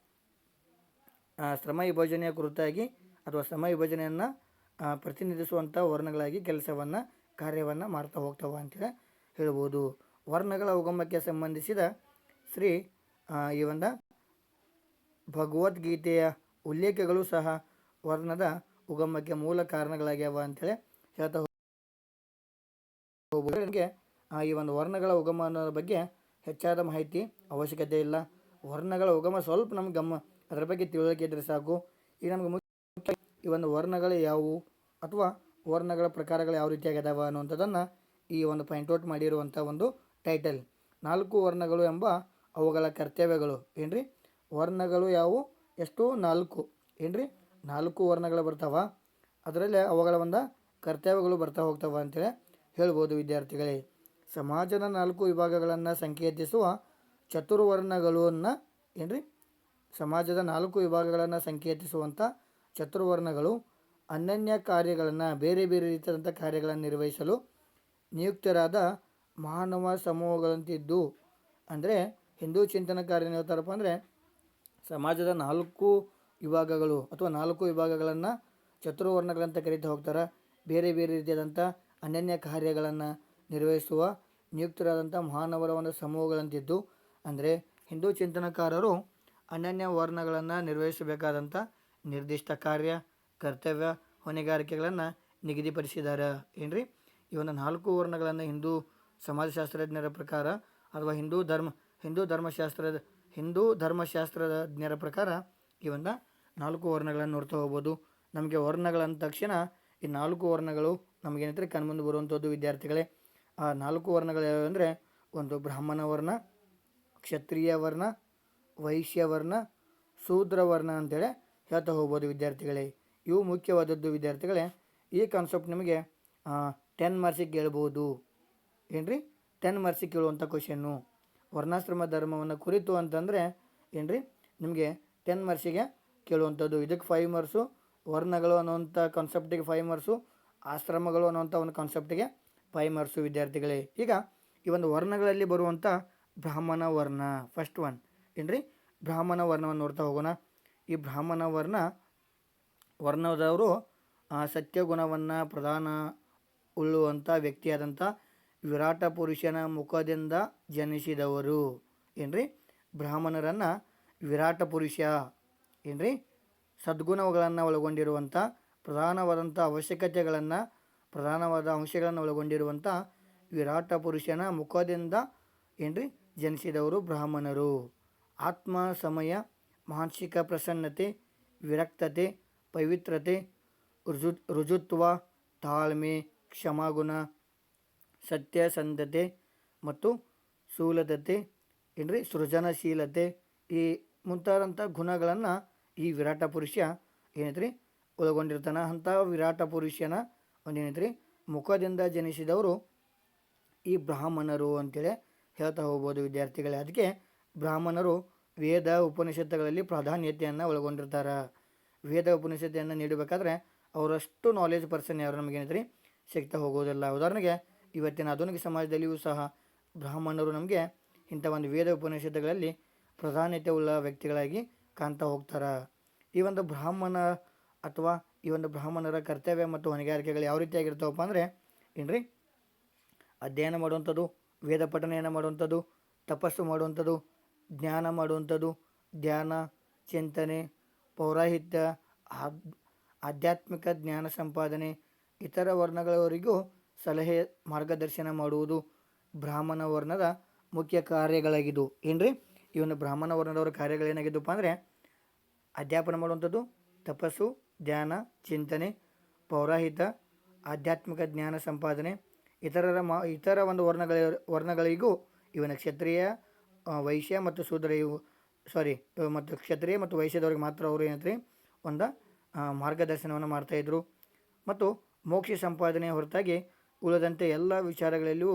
ಶ್ರಮ ವಿಭಜನೆಯ ಕುರಿತಾಗಿ ಅಥವಾ ಶ್ರಮ ವಿಭಜನೆಯನ್ನು ಪ್ರತಿನಿಧಿಸುವಂಥ ವರ್ಣಗಳಾಗಿ ಕೆಲಸವನ್ನು, ಕಾರ್ಯವನ್ನು ಮಾಡ್ತಾ ಹೋಗ್ತಾವ ಅಂತೇಳಿ ಹೇಳ್ಬೋದು. ವರ್ಣಗಳ ಉಗಮಕ್ಕೆ ಸಂಬಂಧಿಸಿದ ಶ್ರೀ ಈ ಒಂದು ಭಗವದ್ಗೀತೆಯ ಉಲ್ಲೇಖಗಳು ಸಹ ವರ್ಣದ ಉಗಮಕ್ಕೆ ಮೂಲ ಕಾರಣಗಳಾಗ್ಯಾವ ಅಂತೇಳಿ ಹೇಳ್ತಾ ಹೋಗ್ಬೋದು. ಈ ಒಂದು ವರ್ಣಗಳ ಉಗಮ ಅನ್ನೋದ್ರ ಬಗ್ಗೆ ಹೆಚ್ಚಾದ ಮಾಹಿತಿ ಅವಶ್ಯಕತೆ ಇಲ್ಲ. ವರ್ಣಗಳ ಉಗಮ ಸ್ವಲ್ಪ ನಮ್ಗೆ ಗಮ ಅದರ ಬಗ್ಗೆ ತಿಳುವಳಿಕೆ ಇದ್ದರೆ ಸಾಕು. ಈಗ ನಮಗೆ ಮುಖ್ಯ ಈ ಒಂದು ವರ್ಣಗಳು ಯಾವುವು ಅಥವಾ ವರ್ಣಗಳ ಪ್ರಕಾರಗಳು ಯಾವ ರೀತಿಯಾಗಿ ಅದಾವ ಅನ್ನುವಂಥದ್ದನ್ನು ಈ ಒಂದು ಪಾಯಿಂಟ್ ಔಟ್ ಮಾಡಿರುವಂಥ ಒಂದು ಟೈಟಲ್ ನಾಲ್ಕು ವರ್ಣಗಳು ಎಂಬ ಅವುಗಳ ಕರ್ತವ್ಯಗಳು ಏನ್ರಿ? ವರ್ಣಗಳು ಯಾವುವು? ಎಷ್ಟು? ನಾಲ್ಕು. ಏನ್ರಿ? ನಾಲ್ಕು ವರ್ಣಗಳು ಬರ್ತಾವ. ಅದರಲ್ಲಿ ಅವುಗಳ ಒಂದು ಕರ್ತವ್ಯಗಳು ಬರ್ತಾ ಹೋಗ್ತಾವ ಅಂತೇಳಿ ಹೇಳ್ಬೋದು ವಿದ್ಯಾರ್ಥಿಗಳೇ. ಸಮಾಜದ ನಾಲ್ಕು ವಿಭಾಗಗಳನ್ನು ಸಂಕೇತಿಸುವ ಚತುರ್ವರ್ಣಗಳನ್ನು ಏನ್ರಿ? ಸಮಾಜದ ನಾಲ್ಕು ವಿಭಾಗಗಳನ್ನು ಸಂಕೇತಿಸುವಂಥ ಚತುರ್ವರ್ಣಗಳು, ಅನನ್ಯ ಕಾರ್ಯಗಳನ್ನು ಬೇರೆ ಬೇರೆ ರೀತಿಯಾದಂಥ ಕಾರ್ಯಗಳನ್ನು ನಿರ್ವಹಿಸಲು ನಿಯುಕ್ತರಾದ ಮಾನವ ಸಮೂಹಗಳಂತಿದ್ದು. ಅಂದರೆ ಹಿಂದೂ ಚಿಂತನಕಾರ್ಯ ಹೇಳ್ತಾರಪ್ಪ ಅಂದರೆ ಸಮಾಜದ ನಾಲ್ಕು ವಿಭಾಗಗಳು ಅಥವಾ ನಾಲ್ಕು ವಿಭಾಗಗಳನ್ನು ಚತುರ್ವರ್ಣಗಳಂತ ಕರೀತಾ ಹೋಗ್ತಾರೆ. ಬೇರೆ ಬೇರೆ ರೀತಿಯಾದಂಥ ಅನನ್ಯ ಕಾರ್ಯಗಳನ್ನು ನಿರ್ವಹಿಸುವ ನಿಯುಕ್ತರಾದಂಥ ಮಾನವರ ಒಂದು ಸಮೂಹಗಳಂತಿದ್ದು. ಅಂದರೆ ಹಿಂದೂ ಚಿಂತನಕಾರರು ಅನನ್ಯ ವರ್ಣಗಳನ್ನು ನಿರ್ವಹಿಸಬೇಕಾದಂಥ ನಿರ್ದಿಷ್ಟ ಕಾರ್ಯ, ಕರ್ತವ್ಯ, ಹೊಣೆಗಾರಿಕೆಗಳನ್ನು ನಿಗದಿಪಡಿಸಿದ್ದಾರೆ. ಏನ್ರಿ? ಈ ಒಂದು ನಾಲ್ಕು ವರ್ಣಗಳನ್ನು ಹಿಂದೂ ಸಮಾಜಶಾಸ್ತ್ರಜ್ಞರ ಪ್ರಕಾರ ಅಥವಾ ಹಿಂದೂ ಧರ್ಮ, ಹಿಂದೂ ಧರ್ಮಶಾಸ್ತ್ರದ, ಹಿಂದೂ ಧರ್ಮಶಾಸ್ತ್ರಜ್ಞರ ಪ್ರಕಾರ ಈ ಒಂದು ನಾಲ್ಕು ವರ್ಣಗಳನ್ನು ನೋಡ್ತಾ ಹೋಗ್ಬೋದು. ನಮಗೆ ವರ್ಣಗಳಂದ ತಕ್ಷಣ ಈ ನಾಲ್ಕು ವರ್ಣಗಳು ನಮಗೇನಂದ್ರೆ ಕಣ್ಮುಂದೆ ಬರುವಂಥದ್ದು ವಿದ್ಯಾರ್ಥಿಗಳೇ. ಆ ನಾಲ್ಕು ವರ್ಣಗಳು ಅಂದರೆ ಒಂದು ಬ್ರಾಹ್ಮಣ ವರ್ಣ, ಕ್ಷತ್ರಿಯ ವರ್ಣ ವೈಶ್ಯ ಶೂದ್ರವರ್ಣ ಶೂದ್ರ ವರ್ಣ ಅಂತೇಳಿ ಹೇಳ್ತಾ ಹೋಗ್ಬೋದು ವಿದ್ಯಾರ್ಥಿಗಳೇ. ಇವು ಮುಖ್ಯವಾದದ್ದು ವಿದ್ಯಾರ್ಥಿಗಳೇ. ಈ ಕಾನ್ಸೆಪ್ಟ್ ನಿಮಗೆ ಟೆನ್ ಮಾರ್ಕ್ಸಿಗೆ ಕೇಳ್ಬೋದು. ಏನ್ರಿ? ಟೆನ್ ಮಾರ್ಕ್ಸಿಗೆ ಕೇಳುವಂಥ ಕ್ವಶನ್ನು ವರ್ಣಾಶ್ರಮ ಧರ್ಮವನ್ನು ಕುರಿತು ಅಂತಂದರೆ, ಏನ್ರಿ? ನಿಮಗೆ ಟೆನ್ ಮಾರ್ಕ್ಸಿಗೆ ಕೇಳುವಂಥದ್ದು. ಇದಕ್ಕೆ ಫೈವ್ ಮಾರ್ಕ್ಸು ವರ್ಣಗಳು ಅನ್ನುವಂಥ ಕಾನ್ಸೆಪ್ಟಿಗೆ ಫೈವ್ ಮಾರ್ಕ್ಸು ಆಶ್ರಮಗಳು ಅನ್ನುವಂಥ ಒಂದು ಕಾನ್ಸೆಪ್ಟಿಗೆ ಫೈವ್ ಮಾರ್ಕ್ಸು ವಿದ್ಯಾರ್ಥಿಗಳೇ. ಈಗ ಈ ಒಂದು ವರ್ಣಗಳಲ್ಲಿ ಬರುವಂಥ ಬ್ರಾಹ್ಮಣ ವರ್ಣ ಫಸ್ಟ್ ಒನ್ ಏನ್ರಿ? ಬ್ರಾಹ್ಮಣ ವರ್ಣವನ್ನು ನೋಡ್ತಾ ಹೋಗೋಣ. ಈ ಬ್ರಾಹ್ಮಣ ವರ್ಣ, ವರ್ಣದವರು, ಆ ಸತ್ಯಗುಣವನ್ನು ಪ್ರಧಾನ ಉಳ್ಳುವಂಥ ವ್ಯಕ್ತಿಯಾದಂಥ ವಿರಾಟ ಪುರುಷನ ಮುಖದಿಂದ ಜನಿಸಿದವರು. ಏನ್ರಿ? ಬ್ರಾಹ್ಮಣರನ್ನು ವಿರಾಟ ಪುರುಷ, ಏನ್ರಿ? ಸದ್ಗುಣಗಳನ್ನು ಒಳಗೊಂಡಿರುವಂಥ ಪ್ರಧಾನವಾದಂಥ ಅವಶ್ಯಕತೆಗಳನ್ನು, ಪ್ರಧಾನವಾದ ಅಂಶಗಳನ್ನು ಒಳಗೊಂಡಿರುವಂಥ ವಿರಾಟ ಪುರುಷನ ಮುಖದಿಂದ, ಏನ್ರಿ? ಜನಿಸಿದವರು ಬ್ರಾಹ್ಮಣರು. ಆತ್ಮ ಸಮಯ ಮಾನಸಿಕ ಪ್ರಸನ್ನತೆ, ವಿರಕ್ತತೆ, ಪವಿತ್ರತೆ ರುಜು ರುಜುತ್ವ ತಾಳ್ಮೆ, ಕ್ಷಮಾಗುಣ, ಸತ್ಯಸಂಧತೆ ಮತ್ತು ಸೂಲದತೆ ಏನ್ರಿ? ಸೃಜನಶೀಲತೆ ಈ ಮುಂತಾದಂಥ ಗುಣಗಳನ್ನು ಈ ವಿರಾಟ ಪುರುಷ ಏನೈತ್ರಿ? ಒಳಗೊಂಡಿರ್ತಾನೆ ಅಂಥ ವಿರಾಟ ಪುರುಷನ ಒಂದೇನೈತ್ರಿ ಮುಖದಿಂದ ಜನಿಸಿದವರು ಈ ಬ್ರಾಹ್ಮಣರು ಅಂತೇಳಿ ಹೇಳ್ತಾ ಹೋಗ್ಬೋದು ವಿದ್ಯಾರ್ಥಿಗಳೇ. ಅದಕ್ಕೆ ಬ್ರಾಹ್ಮಣರು ವೇದ ಉಪನಿಷತ್ತುಗಳಲ್ಲಿ ಪ್ರಾಧಾನ್ಯತೆಯನ್ನು ಒಳಗೊಂಡಿರ್ತಾರೆ. ವೇದ ಉಪನಿಷತ್ತೆಯನ್ನು ನೀಡಬೇಕಾದ್ರೆ ಅವರಷ್ಟು ನಾಲೆಜ್ ಪರ್ಸನ್ ಯಾರು ನಮಗೇನಿದ್ರಿ ಸಿಗ್ತಾ ಹೋಗೋದಿಲ್ಲ. ಉದಾಹರಣೆಗೆ ಇವತ್ತಿನ ಆಧುನಿಕ ಸಮಾಜದಲ್ಲಿಯೂ ಸಹ ಬ್ರಾಹ್ಮಣರು ನಮಗೆ ಇಂಥ ಒಂದು ವೇದ ಉಪನಿಷತ್ತುಗಳಲ್ಲಿ ಪ್ರಾಧಾನ್ಯತೆ ಉಳ್ಳ ವ್ಯಕ್ತಿಗಳಾಗಿ ಕಾಣ್ತಾ ಹೋಗ್ತಾರೆ. ಈ ಒಂದು ಬ್ರಾಹ್ಮಣ ಅಥವಾ ಈ ಒಂದು ಬ್ರಾಹ್ಮಣರ ಕರ್ತವ್ಯ ಮತ್ತು ಹೊಣೆಗಾರಿಕೆಗಳು ಯಾವ ರೀತಿಯಾಗಿರ್ತಾವಪ್ಪ ಅಂದರೆ, ಏನ್ರಿ? ಅಧ್ಯಯನ ಮಾಡುವಂಥದ್ದು, ವೇದ ಪಠನೆಯನ್ನು ಮಾಡುವಂಥದ್ದು, ತಪಸ್ಸು ಮಾಡುವಂಥದ್ದು ಜ್ಞಾನ ಮಾಡುವಂಥದ್ದು, ಧ್ಯಾನ, ಚಿಂತನೆ, ಪೌರಾಹಿತ್ಯ ಆಧ್ಯಾತ್ಮಿಕ ಜ್ಞಾನ ಸಂಪಾದನೆ, ಇತರ ವರ್ಣಗಳವರಿಗೂ ಸಲಹೆ, ಮಾರ್ಗದರ್ಶನ ಮಾಡುವುದು ಬ್ರಾಹ್ಮಣ ವರ್ಣದ ಮುಖ್ಯ ಕಾರ್ಯಗಳಾಗಿದ್ದು. ಏನ್ರಿ? ಈ ಒಂದು ಬ್ರಾಹ್ಮಣ ವರ್ಣದವರ ಕಾರ್ಯಗಳೇನಾಗಿದ್ದಪ್ಪ ಅಂದರೆ, ಅಧ್ಯಾಪನ ಮಾಡುವಂಥದ್ದು, ತಪಸ್ಸು, ಧ್ಯಾನ, ಚಿಂತನೆ ಪೌರಾಹಿತ ಆಧ್ಯಾತ್ಮಿಕ ಜ್ಞಾನ ಸಂಪಾದನೆ, ಇತರರ ಮಾ, ಇತರ ಒಂದು ವರ್ಣಗಳ, ವರ್ಣಗಳಿಗೂ ಇವನ ಕ್ಷತ್ರಿಯ ವೈಶ್ಯ ಮತ್ತು ಶೂದ್ರ ಇವು ಸಾರಿ ಮತ್ತು ಕ್ಷತ್ರಿಯ ಮತ್ತು ವೈಶ್ಯದವ್ರಿಗೆ ಮಾತ್ರ ಅವರು ಏನಾದರೆ, ಒಂದು ಮಾರ್ಗದರ್ಶನವನ್ನು ಮಾಡ್ತಾಯಿದ್ರು ಮತ್ತು ಮೋಕ್ಷ ಸಂಪಾದನೆಯ ಹೊರತಾಗಿ ಉಳಿದಂತೆ ಎಲ್ಲ ವಿಚಾರಗಳಲ್ಲಿಯೂ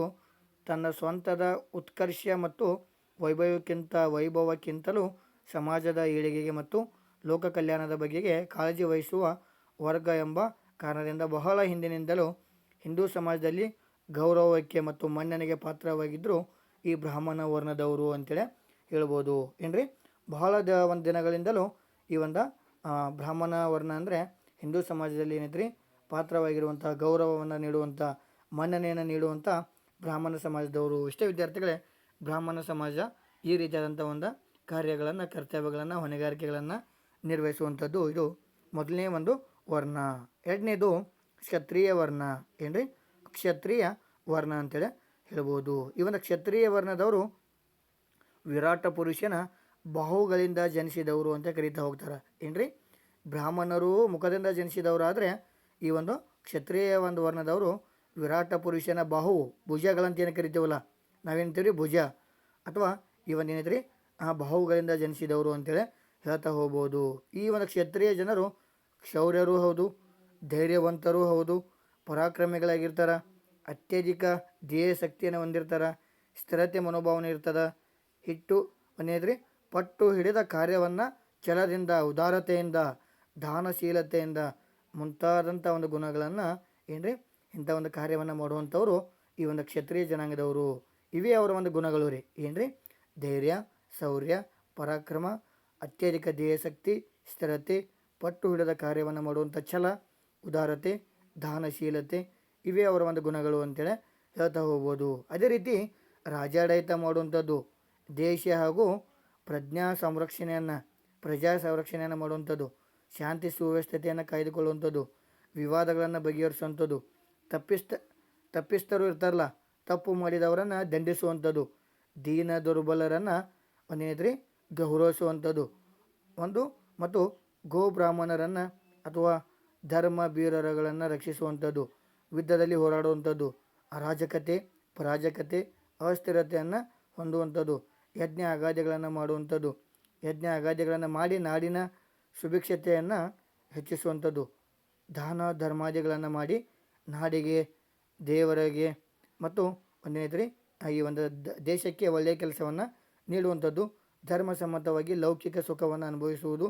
ತನ್ನ ಸ್ವಂತದ ಉತ್ಕರ್ಷ ಮತ್ತು ವೈಭವಕ್ಕಿಂತ, ವೈಭವಕ್ಕಿಂತಲೂ ಸಮಾಜದ ಏಳಿಗೆಗೆ ಮತ್ತು ಲೋಕ ಕಲ್ಯಾಣದ ಬಗೆಗೆ ಕಾಳಜಿ ವಹಿಸುವ ವರ್ಗ ಎಂಬ ಕಾರಣದಿಂದ ಬಹಳ ಹಿಂದಿನಿಂದಲೂ ಹಿಂದೂ ಸಮಾಜದಲ್ಲಿ ಗೌರವಕ್ಕೆ ಮತ್ತು ಮನ್ನಣೆಗೆ ಪಾತ್ರವಾಗಿದ್ದರು ಈ ಬ್ರಾಹ್ಮಣ ವರ್ಣದವರು ಅಂತೇಳಿ ಹೇಳ್ಬೋದು. ಏನ್ರಿ? ಬಹಳ ದ ಒಂದು ದಿನಗಳಿಂದಲೂ ಈ ಒಂದು ಬ್ರಾಹ್ಮಣ ವರ್ಣ ಅಂದರೆ ಹಿಂದೂ ಸಮಾಜದಲ್ಲಿ ಏನೈತ್ರಿ ಪಾತ್ರವಾಗಿರುವಂಥ ಗೌರವವನ್ನು ನೀಡುವಂಥ ಮನ್ನಣೆಯನ್ನು ನೀಡುವಂಥ ಬ್ರಾಹ್ಮಣ ಸಮಾಜದವರು. ಇಷ್ಟೇ ವಿದ್ಯಾರ್ಥಿಗಳೇ, ಬ್ರಾಹ್ಮಣ ಸಮಾಜ ಈ ರೀತಿಯಾದಂಥ ಒಂದು ಕಾರ್ಯಗಳನ್ನು, ಕರ್ತವ್ಯಗಳನ್ನು, ಹೊಣೆಗಾರಿಕೆಗಳನ್ನು ನಿರ್ವಹಿಸುವಂಥದ್ದು ಇದು ಮೊದಲನೇ ಒಂದು ವರ್ಣ. ಎರಡನೇದು ಕ್ಷತ್ರಿಯ ವರ್ಣ. ಏನ್ರಿ? ಕ್ಷತ್ರಿಯ ವರ್ಣ ಅಂತೇಳಿ ಹೇಳ್ಬೋದು. ಇವನ ಕ್ಷತ್ರಿಯ ವರ್ಣದವರು ವಿರಾಟ ಪುರುಷನ ಬಾಹುಗಳಿಂದ ಜನಿಸಿದವರು ಅಂತ ಕರೀತಾ ಹೋಗ್ತಾರೆ. ಏನ್ರಿ? ಬ್ರಾಹ್ಮಣರು ಮುಖದಿಂದ ಜನಿಸಿದವರಾದರೆ ಈ ಒಂದು ಕ್ಷತ್ರಿಯ ಒಂದು ವರ್ಣದವರು ವಿರಾಟ ಪುರುಷನ ಬಾಹು ಭುಜಗಳಂತ ಏನು ಕರಿತೀವಲ್ಲ, ನಾವೇನಂತೀವ್ರಿ? ಭುಜ. ಅಥವಾ ಏನೈತ್ರಿ ಆ ಬಾಹುಗಳಿಂದ ಜನಿಸಿದವರು ಅಂತೇಳಿ ಹೇಳ್ತಾ ಹೋಗ್ಬೋದು. ಈ ಒಂದು ಕ್ಷತ್ರಿಯ ಜನರು ಶೌರ್ಯರೂ ಹೌದು, ಧೈರ್ಯವಂತರೂ ಹೌದು, ಪರಾಕ್ರಮಿಗಳಾಗಿರ್ತಾರೆ. ಅತ್ಯಧಿಕ ಧ್ಯೇಯ ಶಕ್ತಿಯನ್ನು ಹೊಂದಿರ್ತಾರೆ, ಸ್ಥಿರತೆ ಮನೋಭಾವನೆ ಇರ್ತದೆ. ಹಿಟ್ಟು ಒಂದೇದ್ರಿ ಪಟ್ಟು ಹಿಡಿದ ಕಾರ್ಯವನ್ನು ಛಲದಿಂದ, ಉದಾರತೆಯಿಂದ, ದಾನಶೀಲತೆಯಿಂದ ಮುಂತಾದಂಥ ಒಂದು ಗುಣಗಳನ್ನು ಏನ್ರಿ ಇಂಥ ಒಂದು ಕಾರ್ಯವನ್ನು ಮಾಡುವಂಥವರು ಈ ಒಂದು ಕ್ಷತ್ರಿಯ ಜನಾಂಗದವರು. ಇವೇ ಅವರ ಒಂದು ಗುಣಗಳು ರೀ. ಏನ್ರಿ, ಧೈರ್ಯ, ಶೌರ್ಯ, ಪರಾಕ್ರಮ, ಅತ್ಯಧಿಕ ಧ್ಯೇಯಶಕ್ತಿ ಸ್ಥಿರತೆ, ಪಟ್ಟು ಹಿಡಿದ ಕಾರ್ಯವನ್ನು ಮಾಡುವಂಥ ಛಲ, ಉದಾರತೆ, ದಾನಶೀಲತೆ ಇವೇ ಅವರ ಒಂದು ಗುಣಗಳು ಅಂತೇಳಿ ಹೇಳ್ತಾ ಹೋಗ್ಬೋದು. ಅದೇ ರೀತಿ ರಾಜಾಡಳಿತ ಮಾಡುವಂಥದ್ದು, ದೇಶ ಹಾಗೂ ಪ್ರಜ್ಞಾ ಸಂರಕ್ಷಣೆಯನ್ನು, ಪ್ರಜಾ ಸಂರಕ್ಷಣೆಯನ್ನು ಮಾಡುವಂಥದ್ದು, ಶಾಂತಿ ಸುವ್ಯವಸ್ಥತೆಯನ್ನು ಕಾಯ್ದುಕೊಳ್ಳುವಂಥದ್ದು, ವಿವಾದಗಳನ್ನು ಬಗೆಹರಿಸುವಂಥದ್ದು, ತಪ್ಪಿಸ್ತ, ತಪ್ಪಿಸ್ತರು ಇರ್ತಾರಲ್ಲ, ತಪ್ಪು ಮಾಡಿದವರನ್ನು ದಂಡಿಸುವಂಥದ್ದು, ದೀನ ದುರ್ಬಲರನ್ನು ಒಂದೇನಿದ್ರಿ ಗೌರವಿಸುವಂಥದ್ದು. ಒಂದು ಮತ್ತು ಗೋ ಬ್ರಾಹ್ಮಣರನ್ನು ಅಥವಾ ಧರ್ಮ ಬೀರರಗಳನ್ನು ರಕ್ಷಿಸುವಂಥದ್ದು. ಯುದ್ಧದಲ್ಲಿ ಹೋರಾಡುವಂಥದ್ದು. ಅರಾಜಕತೆ, ಪರಾಜಕತೆ, ಅಸ್ಥಿರತೆಯನ್ನು ಹೊಂದುವಂಥದ್ದು. ಯಜ್ಞ ಅಗಾದ್ಯಗಳನ್ನು ಮಾಡುವಂಥದ್ದು. ಯಜ್ಞ ಅಗಾದ್ಯಗಳನ್ನು ಮಾಡಿ ನಾಡಿನ ಸುಭಿಕ್ಷತೆಯನ್ನು ಹೆಚ್ಚಿಸುವಂಥದ್ದು. ದಾನ ಧರ್ಮಾದಿಗಳನ್ನು ಮಾಡಿ ನಾಡಿಗೆ, ದೇವರಿಗೆ ಮತ್ತು ಒಂದೇನೈತ್ರಿ ಈ ಒಂದು ದೇಶಕ್ಕೆ ಒಳ್ಳೆಯ ಕೆಲಸವನ್ನು ನೀಡುವಂಥದ್ದು. ಧರ್ಮಸಮ್ಮತವಾಗಿ ಲೌಕಿಕ ಸುಖವನ್ನು ಅನುಭವಿಸುವುದು.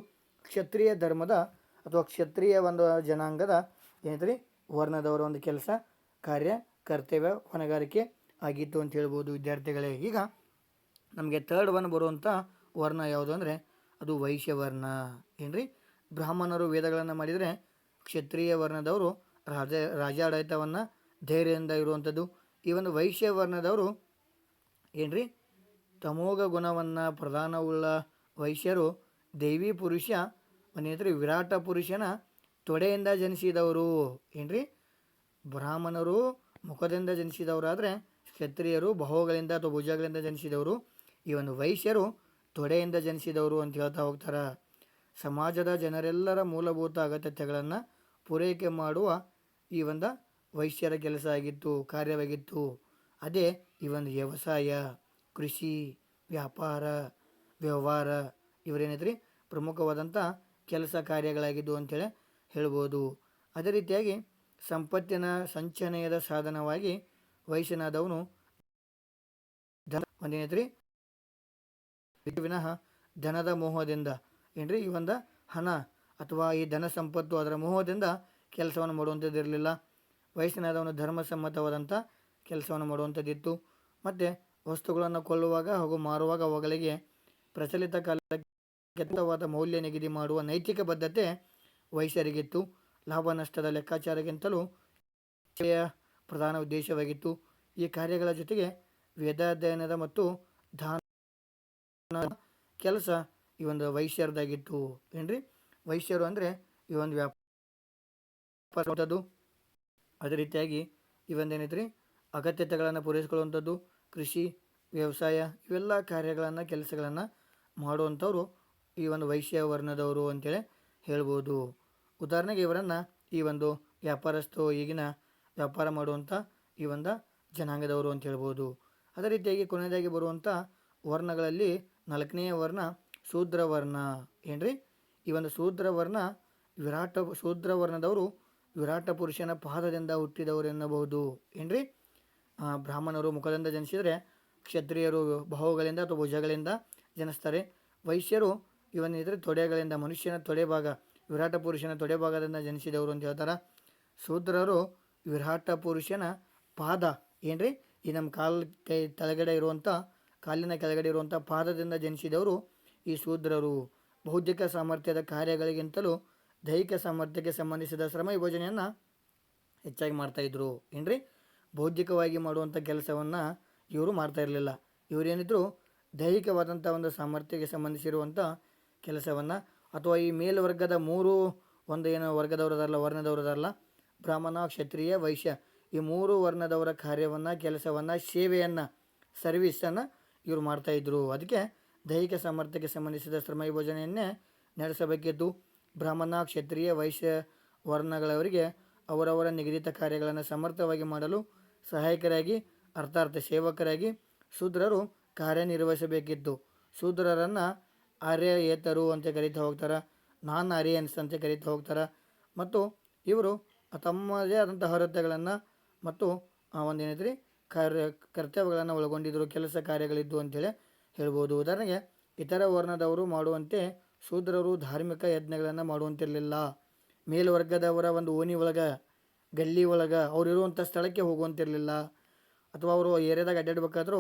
ಕ್ಷತ್ರಿಯ ಧರ್ಮದ ಅಥವಾ ಕ್ಷತ್ರಿಯ ಒಂದು ಜನಾಂಗದ ಏನೈತ್ರಿ ವರ್ಣದವರ ಒಂದು ಕೆಲಸ, ಕಾರ್ಯ, ಕರ್ತವ್ಯ, ಹೊಣೆಗಾರಿಕೆ ಆಗಿತ್ತು ಅಂತ ಹೇಳ್ಬೋದು ವಿದ್ಯಾರ್ಥಿಗಳೇ. ಈಗ ನಮಗೆ ಥರ್ಡ್ ಒನ್ ಬರುವಂಥ ವರ್ಣ ಯಾವುದು ಅಂದರೆ ಅದು ವೈಶ್ಯವರ್ಣ ಏನ್ರಿ? ಬ್ರಾಹ್ಮಣರು ವೇದಗಳನ್ನು ಮಾಡಿದರೆ ಕ್ಷತ್ರಿಯ ವರ್ಣದವರು ರಾಜ ರಾಜಾಡಳಿತವನ್ನು ಧೈರ್ಯದಿಂದ ಇರುವಂಥದ್ದು ಈ ಒಂದು ವೈಶ್ಯ ವರ್ಣದವರು ಏನ್ರಿ? ತಮೋಗ ಗುಣವನ್ನು ಪ್ರಧಾನವುಳ್ಳ ವೈಶ್ಯರು ದೇವಿ ಪುರುಷ, ಮನೆಯತ್ರಿ ವಿರಾಟ ಪುರುಷನ ತೊಡೆಯಿಂದ ಜನಿಸಿದವರು ಏನ್ರಿ? ಬ್ರಾಹ್ಮಣರು ಮುಖದಿಂದ ಜನಿಸಿದವರಾದರೆ ಕ್ಷತ್ರಿಯರು ಬಹುಗಳಿಂದ ಅಥವಾ ಭುಜಗಳಿಂದ ಜನಿಸಿದವರು. ಈ ಒಂದು ವೈಶ್ಯರು ತೊಡೆಯಿಂದ ಜನಿಸಿದವರು ಅಂತ ಹೇಳ್ತಾ ಹೋಗ್ತಾರೆ. ಸಮಾಜದ ಜನರೆಲ್ಲರ ಮೂಲಭೂತ ಅಗತ್ಯತೆಗಳನ್ನು ಪೂರೈಕೆ ಮಾಡುವ ಈ ಒಂದು ವೈಶ್ಯರ ಕೆಲಸ ಆಗಿತ್ತು, ಕಾರ್ಯವಾಗಿತ್ತು. ಅದೇ ಈ ಒಂದು ವ್ಯವಸಾಯ, ಕೃಷಿ, ವ್ಯಾಪಾರ, ವ್ಯವಹಾರ ಇವರೇನಿದ್ರಿ ಪ್ರಮುಖವಾದಂಥ ಕೆಲಸ ಕಾರ್ಯಗಳಾಗಿದ್ದು ಅಂತೇಳಿ ಹೇಳ್ಬೋದು. ಅದೇ ರೀತಿಯಾಗಿ ಸಂಪತ್ತಿನ ಸಂಚನೆಯದ ಸಾಧನವಾಗಿ ವಯಸ್ಸಿನಾದವನು ಒಂದೇನೈತ್ರಿ ವಿನಃ ಧನದ ಮೋಹದಿಂದ. ಏನ್ರಿ? ಈ ಒಂದು ಹಣ ಅಥವಾ ಈ ಧನ ಸಂಪತ್ತು ಅದರ ಮೋಹದಿಂದ ಕೆಲಸವನ್ನು ಮಾಡುವಂಥದ್ದಿರಲಿಲ್ಲ ವಯಸ್ಸಿನಾದವನು ಧರ್ಮಸಮ್ಮತವಾದಂಥ ಕೆಲಸವನ್ನು ಮಾಡುವಂಥದ್ದಿತ್ತು. ಮತ್ತು ವಸ್ತುಗಳನ್ನು ಕೊಲ್ಲುವಾಗ ಹಾಗೂ ಮಾರುವಾಗ ಅವುಗಳಿಗೆ ಪ್ರಚಲಿತ ಕಾಲವಾದ ಮೌಲ್ಯ ನಿಗದಿ ಮಾಡುವ ನೈತಿಕ ಬದ್ಧತೆ ವೈಶ್ಯರಿಗಿತ್ತು ಲಾಭ ನಷ್ಟದ ಲೆಕ್ಕಾಚಾರಕ್ಕಿಂತಲೂ ಪ್ರಧಾನ ಉದ್ದೇಶವಾಗಿತ್ತು. ಈ ಕಾರ್ಯಗಳ ಜೊತೆಗೆ ವೇದಾಧ್ಯಯನದ ಮತ್ತು ದಾನ ಕೆಲಸ ಈ ಒಂದು ವೈಶ್ಯರದಾಗಿತ್ತು. ಏನ್ರಿ? ವೈಶ್ಯರು ಅಂದರೆ ಈ ಒಂದು ವ್ಯಾಪಾರದ್ದು ಅದೇ ರೀತಿಯಾಗಿ ಈ ಏನೈತ್ರಿ ಅಗತ್ಯತೆಗಳನ್ನು ಪೂರೈಸಿಕೊಳ್ಳುವಂಥದ್ದು, ಕೃಷಿ, ವ್ಯವಸಾಯ ಇವೆಲ್ಲ ಕಾರ್ಯಗಳನ್ನು, ಕೆಲಸಗಳನ್ನು ಮಾಡುವಂಥವ್ರು ಈ ಒಂದು ವೈಶ್ಯ ವರ್ಣದವರು ಅಂತೇಳಿ ಹೇಳ್ಬೋದು. ಉದಾಹರಣೆಗೆ ಇವರನ್ನು ಈ ಒಂದು ವ್ಯಾಪಾರಸ್ಥರು ಈಗಿನ ವ್ಯಾಪಾರ ಮಾಡುವಂಥ ಈ ಒಂದು ಜನಾಂಗದವರು ಅಂತ ಹೇಳ್ಬೋದು. ಅದೇ ರೀತಿಯಾಗಿ ಕೊನೆಯದಾಗಿ ಬರುವಂಥ ವರ್ಣಗಳಲ್ಲಿ ನಾಲ್ಕನೆಯ ವರ್ಣ ಶೂದ್ರವರ್ಣ. ಏನ್ರಿ? ಈ ಒಂದು ಶೂದ್ರ ವರ್ಣ ವಿರಾಟ ಶೂದ್ರವರ್ಣದವರು ವಿರಾಟ ಪುರುಷನ ಪಾದದಿಂದ ಹುಟ್ಟಿದವರು ಎನ್ನಬಹುದು. ಏನ್ರಿ? ಬ್ರಾಹ್ಮಣರು ಮುಖದಿಂದ ಜನಿಸಿದರೆ ಕ್ಷತ್ರಿಯರು ಬಾಹುಗಳಿಂದ ಅಥವಾ ಭುಜಗಳಿಂದ ಜನಿಸ್ತಾರೆ. ವೈಶ್ಯರು ಇವನಿದ್ರೆ ತೊಡೆಗಳಿಂದ, ಮನುಷ್ಯನ ತೊಡೆ ಭಾಗ. ವಿರಾಟ ಪುರುಷನ ತೊಡೆ ಭಾಗದಿಂದ ಜನಿಸಿದವರು ಅಂತ ಹೇಳ್ತಾರೆ. ಶೂದ್ರರು ವಿರಾಟ ಪುರುಷನ ಪಾದ, ಏನ್ರಿ? ಈ ನಮ್ಮ ಕಾಲ್ ಕೈ ತಳಗಡೆ ಇರುವಂಥ ಕಾಲಿನ ಕೆಳಗಡೆ ಇರುವಂಥ ಪಾದದಿಂದ ಜನಿಸಿದವರು ಈ ಶೂದ್ರರು ಬೌದ್ಧಿಕ ಸಾಮರ್ಥ್ಯದ ಕಾರ್ಯಗಳಿಗಿಂತಲೂ ದೈಹಿಕ ಸಾಮರ್ಥ್ಯಕ್ಕೆ ಸಂಬಂಧಿಸಿದ ಶ್ರಮ ಯೋಜನೆಯನ್ನು ಹೆಚ್ಚಾಗಿ ಮಾಡ್ತಾಯಿದ್ರು ಏನ್ರಿ? ಬೌದ್ಧಿಕವಾಗಿ ಮಾಡುವಂಥ ಕೆಲಸವನ್ನು ಇವರು ಮಾಡ್ತಾ ಇರಲಿಲ್ಲ. ಇವರೇನಿದ್ರು ದೈಹಿಕವಾದಂಥ ಒಂದು ಸಾಮರ್ಥ್ಯಕ್ಕೆ ಸಂಬಂಧಿಸಿರುವಂಥ ಕೆಲಸವನ್ನು ಅಥವಾ ಈ ಮೇಲ್ವರ್ಗದ ಮೂರು, ಒಂದು ಏನು ವರ್ಗದವರದಲ್ಲ, ವರ್ಣದವರದಲ್ಲ, ಬ್ರಾಹ್ಮಣ, ಕ್ಷತ್ರಿಯ, ವೈಶ್ಯ, ಈ ಮೂರು ವರ್ಣದವರ ಕಾರ್ಯವನ್ನು, ಕೆಲಸವನ್ನು, ಸೇವೆಯನ್ನು, ಸರ್ವಿಸನ್ನು ಇವರು ಮಾಡ್ತಾಯಿದ್ರು ಅದಕ್ಕೆ ದೈಹಿಕ ಸಾಮರ್ಥ್ಯಕ್ಕೆ ಸಂಬಂಧಿಸಿದ ಶ್ರಮ ಯೋಜನೆಯನ್ನೇ ನಡೆಸಬೇಕಿದ್ದು ಬ್ರಾಹ್ಮಣ, ಕ್ಷತ್ರಿಯ, ವೈಶ್ಯ ವರ್ಣಗಳವರಿಗೆ ಅವರವರ ನಿಗದಿತ ಕಾರ್ಯಗಳನ್ನು ಸಮರ್ಥವಾಗಿ ಮಾಡಲು ಸಹಾಯಕರಾಗಿ, ಅರ್ಥಾರ್ಥ ಸೇವಕರಾಗಿ ಶೂದ್ರರು ಕಾರ್ಯನಿರ್ವಹಿಸಬೇಕಿತ್ತು. ಶೂದ್ರರನ್ನು ಆರ್ಯೇತರು ಅಂತ ಕರೀತಾ ಹೋಗ್ತಾರೆ ನಾನ್ ಆರ್ಯ ಅಂತ ಕರೀತಾ ಹೋಗ್ತಾರೆ. ಮತ್ತು ಇವರು ತಮ್ಮದೇ ಆದಂಥ ಅರ್ಹತೆಗಳನ್ನು ಮತ್ತು ಆ, ಒಂದು ಏನೈತ್ರಿ ಕಾರ್ಯ ಕರ್ತವ್ಯಗಳನ್ನು ಒಳಗೊಂಡಿದ್ದರು ಕೆಲಸ ಕಾರ್ಯಗಳಿದ್ದು ಅಂತೇಳಿ ಹೇಳ್ಬೋದು. ಉದಾಹರಣೆಗೆ ಇತರ ವರ್ಣದವರು ಮಾಡುವಂತೆ ಶೂದ್ರರು ಧಾರ್ಮಿಕ ಯಜ್ಞಗಳನ್ನು ಮಾಡುವಂತಿರಲಿಲ್ಲ. ಮೇಲ್ವರ್ಗದವರ ಒಂದು ಓಣಿ ಒಳಗೆ ಗಲ್ಲಿ ಒಳಗೆ ಅವ್ರು ಇರುವಂಥ ಸ್ಥಳಕ್ಕೆ ಹೋಗುವಂತಿರಲಿಲ್ಲ. ಅಥವಾ ಅವರು ಏರಿಯಾದಾಗ ಅಡ್ಡಾಡ್ಬೇಕಾದ್ರೂ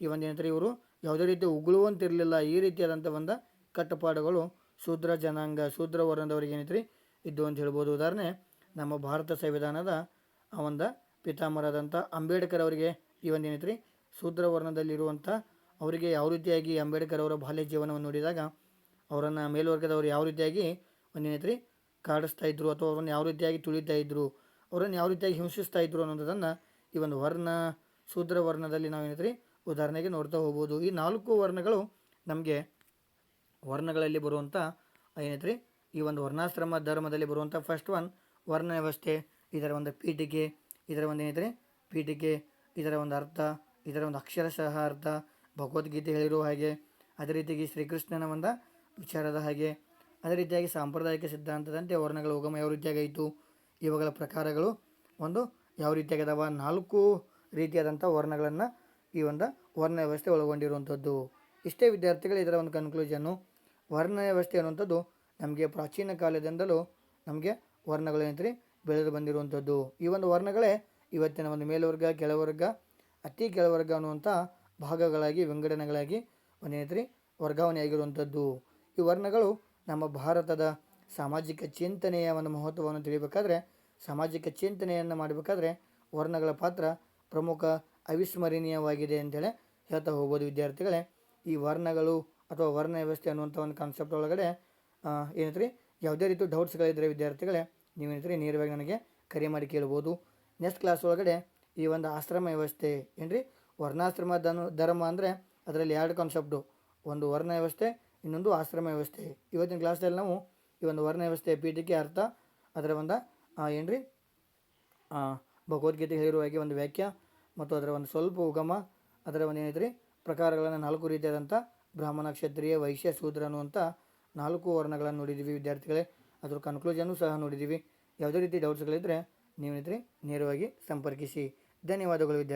ಈ ಒಂದು ಏನಂತಾರೆ ಇವರು ಯಾವುದೇ ರೀತಿ ಉಗುಳುವಂತಿರಲಿಲ್ಲ ಈ ರೀತಿಯಾದಂಥ ಒಂದು ಕಟ್ಟುಪಾಡುಗಳು ಶೂದ್ರ ಜನಾಂಗ, ಶೂದ್ರ ವರ್ಣದವರಿಗೆ ಏನೈತ್ರಿ? ಇದ್ದು ಅಂತ ಹೇಳ್ಬೋದು. ಉದಾಹರಣೆ, ನಮ್ಮ ಭಾರತ ಸಂವಿಧಾನದ ಆ ಒಂದು ಪಿತಾಮರಾದಂಥ ಅಂಬೇಡ್ಕರ್ ಅವರಿಗೆ ಈ ಒಂದು ಏನೈತ್ರಿ? ಶೂದ್ರ ವರ್ಣದಲ್ಲಿರುವಂಥ ಅವರಿಗೆ ಯಾವ ರೀತಿಯಾಗಿ ಅಂಬೇಡ್ಕರ್ ಅವರ ಬಾಲ್ಯ ಜೀವನವನ್ನು ನೋಡಿದಾಗ ಅವರನ್ನು ಮೇಲ್ವರ್ಗದವರು ಯಾವ ರೀತಿಯಾಗಿ ಒಂದೇನೈತ್ರಿ ಕಾಡಿಸ್ತಾ ಇದ್ರು ಅಥವಾ ಅವರನ್ನು ಯಾವ ರೀತಿಯಾಗಿ ತುಳಿತಾ ಇದ್ರು, ಅವರನ್ನು ಯಾವ ರೀತಿಯಾಗಿ ಹಿಂಸಿಸ್ತಾ ಇದ್ರು ಅನ್ನೋದನ್ನು ಈ ಒಂದು ವರ್ಣ ಶೂದ್ರ ವರ್ಣದಲ್ಲಿ ನಾವು ಏನೈತ್ರಿ ಉದಾಹರಣೆಗೆ ನೋಡ್ತಾ ಹೋಗ್ಬೋದು. ಈ ನಾಲ್ಕು ವರ್ಣಗಳು ನಮಗೆ ವರ್ಣಗಳಲ್ಲಿ ಬರುವಂಥ ಏನೈತ್ರಿ ಈ ಒಂದು ವರ್ಣಾಶ್ರಮ ಧರ್ಮದಲ್ಲಿ ಬರುವಂಥ ಫಸ್ಟ್ ಒನ್ ವರ್ಣ ವ್ಯವಸ್ಥೆ ಇದರ ಒಂದು ಪೀಠಿಕೆ ಇದರ ಒಂದು ಏನೈತ್ರಿ ಪೀಠಿಕೆ ಇದರ ಒಂದು ಅರ್ಥ ಇದರ ಒಂದು ಅಕ್ಷರಶಃ ಅರ್ಥ ಭಗವದ್ಗೀತೆ ಹೇಳಿರುವ ಹಾಗೆ, ಅದೇ ರೀತಿಯಾಗಿ ಶ್ರೀಕೃಷ್ಣನ ಒಂದು ವಿಚಾರದ ಹಾಗೆ, ಅದೇ ರೀತಿಯಾಗಿ ಸಾಂಪ್ರದಾಯಿಕ ಸಿದ್ಧಾಂತದಂತೆ ವರ್ಣಗಳ ಉಗಮ ಯಾವ ರೀತಿಯಾಗೈತು ಇವುಗಳ ಪ್ರಕಾರಗಳು ಒಂದು ಯಾವ ರೀತಿಯಾಗಿ ಅದಾವ? ನಾಲ್ಕು ರೀತಿಯಾದಂಥ ವರ್ಣಗಳನ್ನು ಈ ಒಂದು ವರ್ಣ ವ್ಯವಸ್ಥೆ ಒಳಗೊಂಡಿರುವಂಥದ್ದು. ಇಷ್ಟೇ ವಿದ್ಯಾರ್ಥಿಗಳು ಇದರ ಒಂದು ಕನ್ಕ್ಲೂಷನ್ನು ವರ್ಣ ವ್ಯವಸ್ಥೆ ಅನ್ನುವಂಥದ್ದು ನಮಗೆ ಪ್ರಾಚೀನ ಕಾಲದಿಂದಲೂ ನಮಗೆ ವರ್ಣಗಳು ಏನಂತರಿ ಬೆಳೆದು ಬಂದಿರುವಂಥದ್ದು. ಈ ಒಂದು ವರ್ಣಗಳೇ ಇವತ್ತಿನ ಒಂದು ಮೇಲ್ವರ್ಗ, ಕೆಳವರ್ಗ, ಅತಿ ಕೆಳವರ್ಗ ಅನ್ನುವಂಥ ಭಾಗಗಳಾಗಿ, ವಿಂಗಡಣೆಗಳಾಗಿ ಒಂದೇನೈತ್ರಿ ವರ್ಗಾವಣೆ ಆಗಿರುವಂಥದ್ದು ಈ ವರ್ಣಗಳು ನಮ್ಮ ಭಾರತದ ಸಾಮಾಜಿಕ ಚಿಂತನೆಯ ಒಂದು ಮಹತ್ವವನ್ನು ತಿಳಿಬೇಕಾದ್ರೆ, ಸಾಮಾಜಿಕ ಚಿಂತನೆಯನ್ನು ಮಾಡಬೇಕಾದ್ರೆ ವರ್ಣಗಳ ಪಾತ್ರ ಪ್ರಮುಖ ಅವಿಸ್ಮರಣೀಯವಾಗಿದೆ ಅಂತೇಳಿ ಹೇಳ್ತಾ ಹೋಗ್ಬೋದು ವಿದ್ಯಾರ್ಥಿಗಳೇ. ಈ ವರ್ಣಗಳು ಅಥವಾ ವರ್ಣ ವ್ಯವಸ್ಥೆ ಅನ್ನುವಂಥ ಒಂದು ಕಾನ್ಸೆಪ್ಟ್ ಒಳಗಡೆ ಏನೈತ್ರಿ? ಯಾವುದೇ ರೀತಿ ಡೌಟ್ಸ್ಗಳಿದ್ದರೆ ವಿದ್ಯಾರ್ಥಿಗಳೇ, ನೀವೇನೈತ್ರಿ? ನೇರವಾಗಿ ನನಗೆ ಕರೆ ಮಾಡಿ ಕೇಳ್ಬೋದು. ನೆಕ್ಸ್ಟ್ ಕ್ಲಾಸ್ ಒಳಗಡೆ ಈ ಒಂದು ಆಶ್ರಮ ವ್ಯವಸ್ಥೆ ಏನ್ರಿ? ವರ್ಣಾಶ್ರಮ ಧನು, ಧರ್ಮ ಅಂದರೆ ಅದರಲ್ಲಿ ಎರಡು ಕಾನ್ಸೆಪ್ಟು ಒಂದು ವರ್ಣ ವ್ಯವಸ್ಥೆ, ಇನ್ನೊಂದು ಆಶ್ರಮ ವ್ಯವಸ್ಥೆ. ಇವತ್ತಿನ ಕ್ಲಾಸಲ್ಲಿ ನಾವು ಈ ಒಂದು ವರ್ಣ ವ್ಯವಸ್ಥೆ ಪೀಠಿಕೆ ಅರ್ಥ. ಅದರ ಒಂದು ಏನ್ರಿ? ಭಗವದ್ಗೀತೆ ಹೇಳಿರುವ ಹಾಗೆ ಒಂದು ವ್ಯಾಖ್ಯ. ಮತ್ತು ಅದರ ಒಂದು ಸ್ವಲ್ಪ ಉಗಮ, ಅದರ ಒಂದು ಏನೈತ್ರಿ ಪ್ರಕಾರಗಳನ್ನು ನಾಲ್ಕು ರೀತಿಯಾದಂಥ ಬ್ರಾಹ್ಮಣ, ಕ್ಷತ್ರಿಯ, ವೈಶ್ಯ, ಶೂದ್ರ ಅನ್ನುವಂಥ ನಾಲ್ಕು ವರ್ಣಗಳನ್ನು ನೋಡಿದ್ದೀವಿ ವಿದ್ಯಾರ್ಥಿಗಳೇ. ಅದರ ಕನ್ಕ್ಲೂಷನ್ನು ಸಹ ನೋಡಿದ್ದೀವಿ. ಯಾವುದೇ ರೀತಿ ಡೌಟ್ಸ್ಗಳಿದ್ದರೆ ನೀವೇನಿದ್ರಿ, ನೇರವಾಗಿ ಸಂಪರ್ಕಿಸಿ. ಧನ್ಯವಾದಗಳು ವಿದ್ಯಾರ್ಥಿ